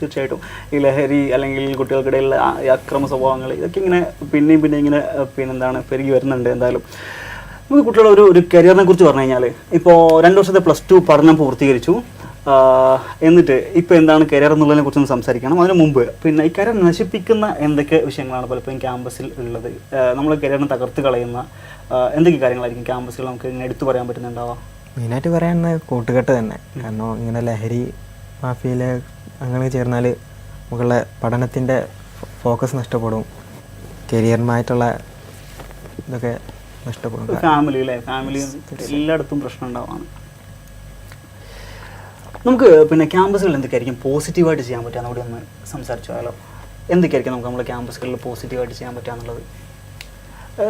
തീർച്ചയായിട്ടും. ഈ ലഹരി അല്ലെങ്കിൽ കുട്ടികൾക്കിടയിലുള്ള അക്രമ സ്വഭാവങ്ങൾ ഇതൊക്കെ ഇങ്ങനെ പിന്നെയും പിന്നെ ഇങ്ങനെ പിന്നെന്താണ് പെരുകി വരുന്നുണ്ട് എന്തായാലും. നമുക്ക് കുട്ടികളുടെ ഒരു ഒരു കരിയറിനെ കുറിച്ച് പറഞ്ഞു കഴിഞ്ഞാൽ ഇപ്പോൾ രണ്ട് വർഷത്തെ പ്ലസ് ടു പഠനം പൂർത്തീകരിച്ചു. എന്നിട്ട് ഇപ്പോൾ എന്താണ് കരിയർ എന്നുള്ളതിനെ കുറിച്ചൊന്ന് സംസാരിക്കണം. അതിന് മുമ്പ് പിന്നെ ഈ കരിയർ നശിപ്പിക്കുന്ന എന്തൊക്കെ വിഷയങ്ങളാണ് പലപ്പോഴും ക്യാമ്പസിൽ ഉള്ളത്? നമ്മൾ കരിയറിനെ തകർത്ത് കളയുന്ന എന്തൊക്കെ കാര്യങ്ങളായിരിക്കും ക്യാമ്പസിൽ നമുക്ക് ഇങ്ങനെ എടുത്തു പറയാൻ പറ്റുന്നുണ്ടാവുക മെയിനായിട്ട് പറയാനുള്ളത് കൂട്ടുകെട്ട് തന്നെ. കാരണം ഇങ്ങനെ ലഹരി മാഫിയയിൽ അങ്ങനെ ചേർന്നാൽ നമുക്കുള്ള പഠനത്തിന്റെ ഫോക്കസ് നഷ്ടപ്പെടും. കരിയറുമായിട്ടുള്ള ഇതൊക്കെ നഷ്ടപ്പെടും. ഫാമിലി അല്ലേ ഫാമിലി എല്ലായിടത്തും പ്രശ്നം ഉണ്ടാവാണ്. നമുക്ക് പിന്നെ ക്യാമ്പസുകളിൽ എന്തൊക്കെയായിരിക്കും പോസിറ്റീവായിട്ട് ചെയ്യാൻ പറ്റുക? എന്നോട് ഒന്ന് സംസാരിച്ചു പോയാലോ എന്തൊക്കെയായിരിക്കും നമുക്ക് നമ്മുടെ ക്യാമ്പസുകളിൽ പോസിറ്റീവായിട്ട് ചെയ്യാൻ പറ്റുക എന്നുള്ളത്?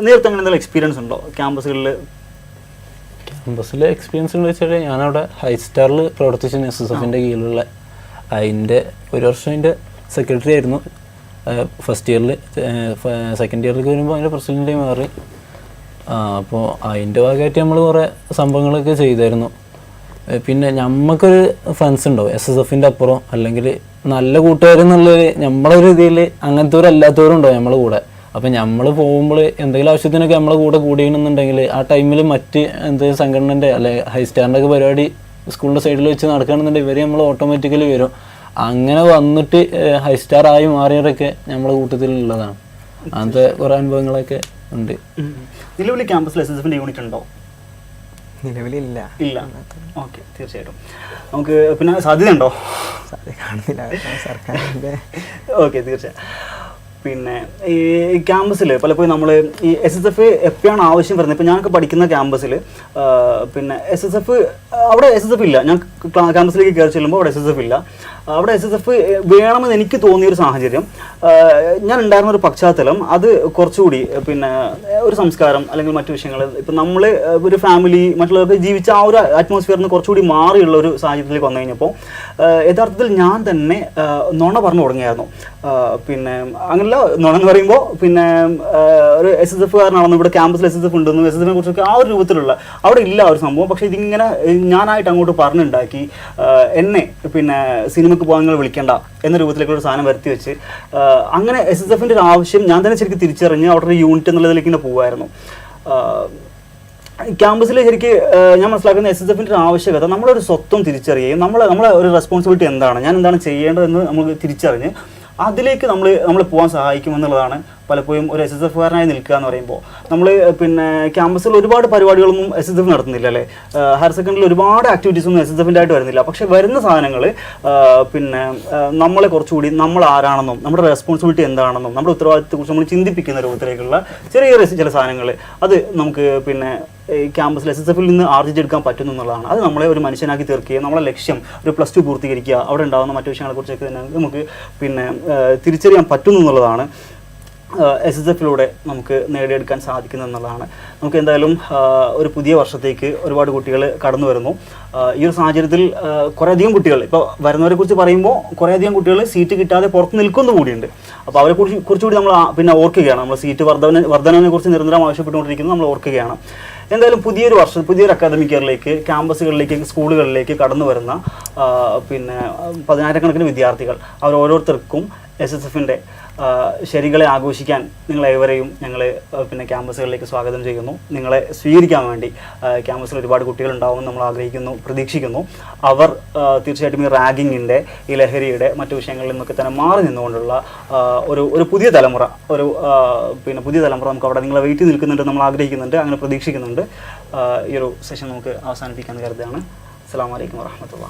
നേരത്തെ അങ്ങനെ എന്തെങ്കിലും എക്സ്പീരിയൻസ് ഉണ്ടോ ക്യാമ്പസുകളിൽ ക്യാമ്പസിലെ എക്സ്പീരിയൻസ് എന്ന് വെച്ചാൽ ഞാനവിടെ ഹൈ സ്റ്റാറിൽ പ്രവർത്തിച്ചു എസ് എസ് എഫിന്റെ കീഴിലുള്ള അതിന്റെ ഒരു വർഷം അതിന്റെ സെക്രട്ടറി ആയിരുന്നു. ഫസ്റ്റ് ഇയറിൽ സെക്കൻഡ് ഇയറിലേക്ക് വരുമ്പോൾ അതിന്റെ പ്രസിഡന്റ് മാറി. അപ്പോൾ അതിന്റെ ഭാഗമായിട്ട് നമ്മൾ കുറേ സംഭവങ്ങളൊക്കെ ചെയ്തായിരുന്നു. പിന്നെ ഞമ്മക്കൊരു ഫ്രണ്ട്സ് ഉണ്ടാവും. എസ് എസ് എഫിന്റെ അപ്പുറം അല്ലെങ്കിൽ നല്ല കൂട്ടുകാരെന്നുള്ളൊരു ഒരു രീതിയിൽ അങ്ങനത്തെ ഒരു അല്ലാത്തവരും ഉണ്ടാവും നമ്മളെ കൂടെ. അപ്പം നമ്മൾ പോകുമ്പോൾ എന്തെങ്കിലും ആവശ്യത്തിനൊക്കെ നമ്മളെ കൂടെ കൂടിയെന്നുണ്ടെങ്കിൽ ആ ടൈമിൽ മറ്റ് എന്തെങ്കിലും സംഘടനന്റെ അല്ലെ ഹൈ സ്റ്റാറിന്റെ ഒക്കെ പരിപാടി സ്കൂളിന്റെ സൈഡിൽ വെച്ച് നടക്കുകയാണെന്നുണ്ടെങ്കിൽ ഇവർ നമ്മൾ ഓട്ടോമാറ്റിക്കലി വരും. അങ്ങനെ വന്നിട്ട് ഹൈസ്റ്റാർ ആയി മാറിയവരൊക്കെ നമ്മളെ കൂട്ടത്തിലുള്ളതാണ് അങ്ങനത്തെ കുറേ അനുഭവങ്ങളൊക്കെ ഉണ്ട്. നിലവിൽ ക്യാമ്പസിൽ എസ് എസ് എഫിന്റെ യൂണിറ്റ് ഉണ്ടോ? നിലവിലില്ല. ഇല്ല. ഓക്കെ തീർച്ചയായിട്ടും. നമുക്ക് പിന്നെ സാധ്യത ഉണ്ടോ സാധ്യത കാണുന്നില്ല സർക്കാരിന്റെ <laughs> ഓക്കെ തീർച്ചയായും പിന്നെ ഈ ക്യാമ്പസിൽ പലപ്പോഴും നമ്മൾ ഈ എസ് എസ് എഫ് എപ്പോഴാണ് ആവശ്യം വരുന്നത്? ഇപ്പോൾ ഞങ്ങൾക്ക് പഠിക്കുന്ന ക്യാമ്പസിൽ പിന്നെ എസ് എസ് എഫ് അവിടെ എസ് എസ് എഫ് ഇല്ല. ഞാൻ ക്യാമ്പസിലേക്ക് കയറി ചെല്ലുമ്പോൾ അവിടെ എസ് എസ് എഫ് ഇല്ല. അവിടെ എസ് എസ് എഫ് വേണമെന്ന് എനിക്ക് തോന്നിയ ഒരു സാഹചര്യം. ഞാൻ ഉണ്ടായിരുന്ന ഒരു പശ്ചാത്തലം. അത് കുറച്ചുകൂടി പിന്നെ ഒരു സംസ്കാരം അല്ലെങ്കിൽ മറ്റു വിഷയങ്ങൾ. ഇപ്പം നമ്മൾ ഒരു ഫാമിലി മറ്റുള്ളവർക്ക് ജീവിച്ച ആ ഒരു അറ്റ്മോസ്ഫിയറിൽ നിന്ന് കുറച്ചുകൂടി മാറിയുള്ള ഒരു സാഹചര്യത്തിലേക്ക് വന്നു കഴിഞ്ഞപ്പോൾ യഥാർത്ഥത്തിൽ ഞാൻ തന്നെ നുണ പറഞ്ഞു തുടങ്ങിയായിരുന്നു. പിന്നെ അങ്ങനെയല്ല നുണ എന്ന് പറയുമ്പോൾ പിന്നെ ഒരു എസ് എസ് എഫ് കാരനാണെന്ന് ഇവിടെ ക്യാമ്പസിൽ എസ് എസ് എഫ് ഉണ്ടെന്നും എസ് എസ് എഫിനെ കുറിച്ചൊക്കെ ആ ഒരു രൂപത്തിലുള്ള അവിടെ ഇല്ല ഒരു സംഭവം. പക്ഷേ ഇതിങ്ങനെ ഞാനായിട്ട് അങ്ങോട്ട് പറഞ്ഞുണ്ടാക്കി എന്നെ പിന്നെ സിനിമക്ക് പോകാൻ നിങ്ങൾ വിളിക്കേണ്ട എന്ന രൂപത്തിലേക്കുള്ള സാധനം വരുത്തി വെച്ച് അങ്ങനെ എസ് എസ് എഫിന്റെ ഒരു ആവശ്യം ഞാൻ തന്നെ ശരിക്കും തിരിച്ചറിഞ്ഞ് അവിടെ ഒരു യൂണിറ്റ് എന്നുള്ളതിലേക്ക് ഇങ്ങനെ പോകുമായിരുന്നു ക്യാമ്പസിൽ ശരിക്ക് ഞാൻ മനസ്സിലാക്കുന്ന എസ് എസ് എഫിന്റെ ഒരു ആവശ്യകത നമ്മളൊരു സ്വത്വം തിരിച്ചറിയുകയും നമ്മൾ നമ്മളെ ഒരു റെസ്പോൺസിബിലിറ്റി എന്താണ് ഞാൻ എന്താണ് ചെയ്യേണ്ടതെന്ന് നമ്മൾ തിരിച്ചറിഞ്ഞ് അതിലേക്ക് നമ്മൾ നമ്മൾ പോകാൻ സഹായിക്കുമെന്നുള്ളതാണ് പലപ്പോഴും ഒരു എസ് എസ് എഫുകാരനായി നിൽക്കുക എന്ന് പറയുമ്പോൾ. നമ്മൾ പിന്നെ ക്യാമ്പസിൽ ഒരുപാട് പരിപാടികളൊന്നും എസ് എസ് എഫ് നടത്തുന്നില്ല അല്ലേ? ഹയർ സെക്കൻഡറിൽ ഒരുപാട് ആക്ടിവിറ്റീസ് ഒന്നും എസ് എസ് എഫിന്റെ ആയിട്ട് വരുന്നില്ല. പക്ഷേ വരുന്ന സാധനങ്ങൾ പിന്നെ നമ്മളെ കുറച്ചുകൂടി നമ്മൾ ആരാണെന്നും നമ്മുടെ റെസ്പോൺസിബിലിറ്റി എന്താണെന്നും നമ്മുടെ ഉത്തരവാദിത്തത്തെക്കുറിച്ച് നമ്മൾ ചിന്തിപ്പിക്കുന്ന രൂപത്തിലേക്കുള്ള ചെറിയ ചെറിയ ചില സാധനങ്ങൾ അത് നമുക്ക് പിന്നെ ഈ ക്യാമ്പസിൽ എസ് എസ് എഫിൽ നിന്ന് ആർജിച്ചെടുക്കാൻ പറ്റുന്നു എന്നുള്ളതാണ്. അത് നമ്മളെ ഒരു മനുഷ്യനാക്കി തീർക്കുകയും നമ്മളെ ലക്ഷ്യം ഒരു പ്ലസ് ടു പൂർത്തീകരിക്കുക അവിടെ ഉണ്ടാകുന്ന മറ്റു വിഷയങ്ങളെക്കുറിച്ചൊക്കെ നമുക്ക് പിന്നെ തിരിച്ചറിയാൻ പറ്റുന്നു എന്നുള്ളതാണ്. എസ് എസ് എഫിലൂടെ നമുക്ക് നേടിയെടുക്കാൻ സാധിക്കുന്നു എന്നുള്ളതാണ്. നമുക്ക് എന്തായാലും ഒരു പുതിയ വർഷത്തേക്ക് ഒരുപാട് കുട്ടികൾ കടന്നു വരുന്നു. ഈ ഒരു സാഹചര്യത്തിൽ കുറേയധികം കുട്ടികൾ ഇപ്പോൾ വരുന്നവരെ കുറിച്ച് പറയുമ്പോൾ കുറേയധികം കുട്ടികൾ സീറ്റ് കിട്ടാതെ പുറത്ത് നിൽക്കുന്നു കൂടിയുണ്ട്. അപ്പോൾ അവരെ കുറിച്ച് കുറച്ചുകൂടി നമ്മൾ പിന്നെ ഓർക്കുകയാണ്. നമ്മൾ സീറ്റ് വർധന വർധനവിനെ കുറിച്ച് നിരന്തരം ആവശ്യപ്പെട്ടുകൊണ്ടിരിക്കുന്നത് നമ്മൾ ഓർക്കുകയാണ്. എന്തായാലും പുതിയൊരു വർഷം പുതിയൊരു അക്കാദമിക് ഇയറിലേക്ക് ക്യാമ്പസുകളിലേക്ക് സ്കൂളുകളിലേക്ക് കടന്നു വരുന്ന പിന്നെ പതിനായിരക്കണക്കിന് വിദ്യാർത്ഥികൾ അവർ ഓരോരുത്തർക്കും എസ് എസ് എഫിന്റെ ശരികളെ ആഘോഷിക്കാൻ നിങ്ങളേവരെയും ഞങ്ങൾ പിന്നെ ക്യാമ്പസുകളിലേക്ക് സ്വാഗതം ചെയ്യുന്നു. നിങ്ങളെ സ്വീകരിക്കാൻ വേണ്ടി ക്യാമ്പസിൽ ഒരുപാട് കുട്ടികൾ ഉണ്ടാവുമെന്ന് നമ്മൾ ആഗ്രഹിക്കുന്നു പ്രതീക്ഷിക്കുന്നു. അവർ തീർച്ചയായിട്ടും ഈ റാഗിങ്ങിന്റെ ഈ ലഹരിയുടെ മറ്റു വിഷയങ്ങളിൽ നിന്നൊക്കെ തന്നെ മാറി നിന്നുകൊണ്ടുള്ള ഒരു ഒരു പുതിയ തലമുറ ഒരു പിന്നെ പുതിയ തലമുറ നമുക്ക് അവിടെ നിങ്ങളെ വെയിറ്റ് നിൽക്കുന്നുണ്ട് നമ്മൾ ആഗ്രഹിക്കുന്നുണ്ട് അങ്ങനെ പ്രതീക്ഷിക്കുന്നുണ്ട്. ഈ ഒരു സെഷൻ നമുക്ക് അവസാനിപ്പിക്കാൻ കരുതുകയാണ്. അസ്സാം വലൈക്കും വാഹമത്തുള്ള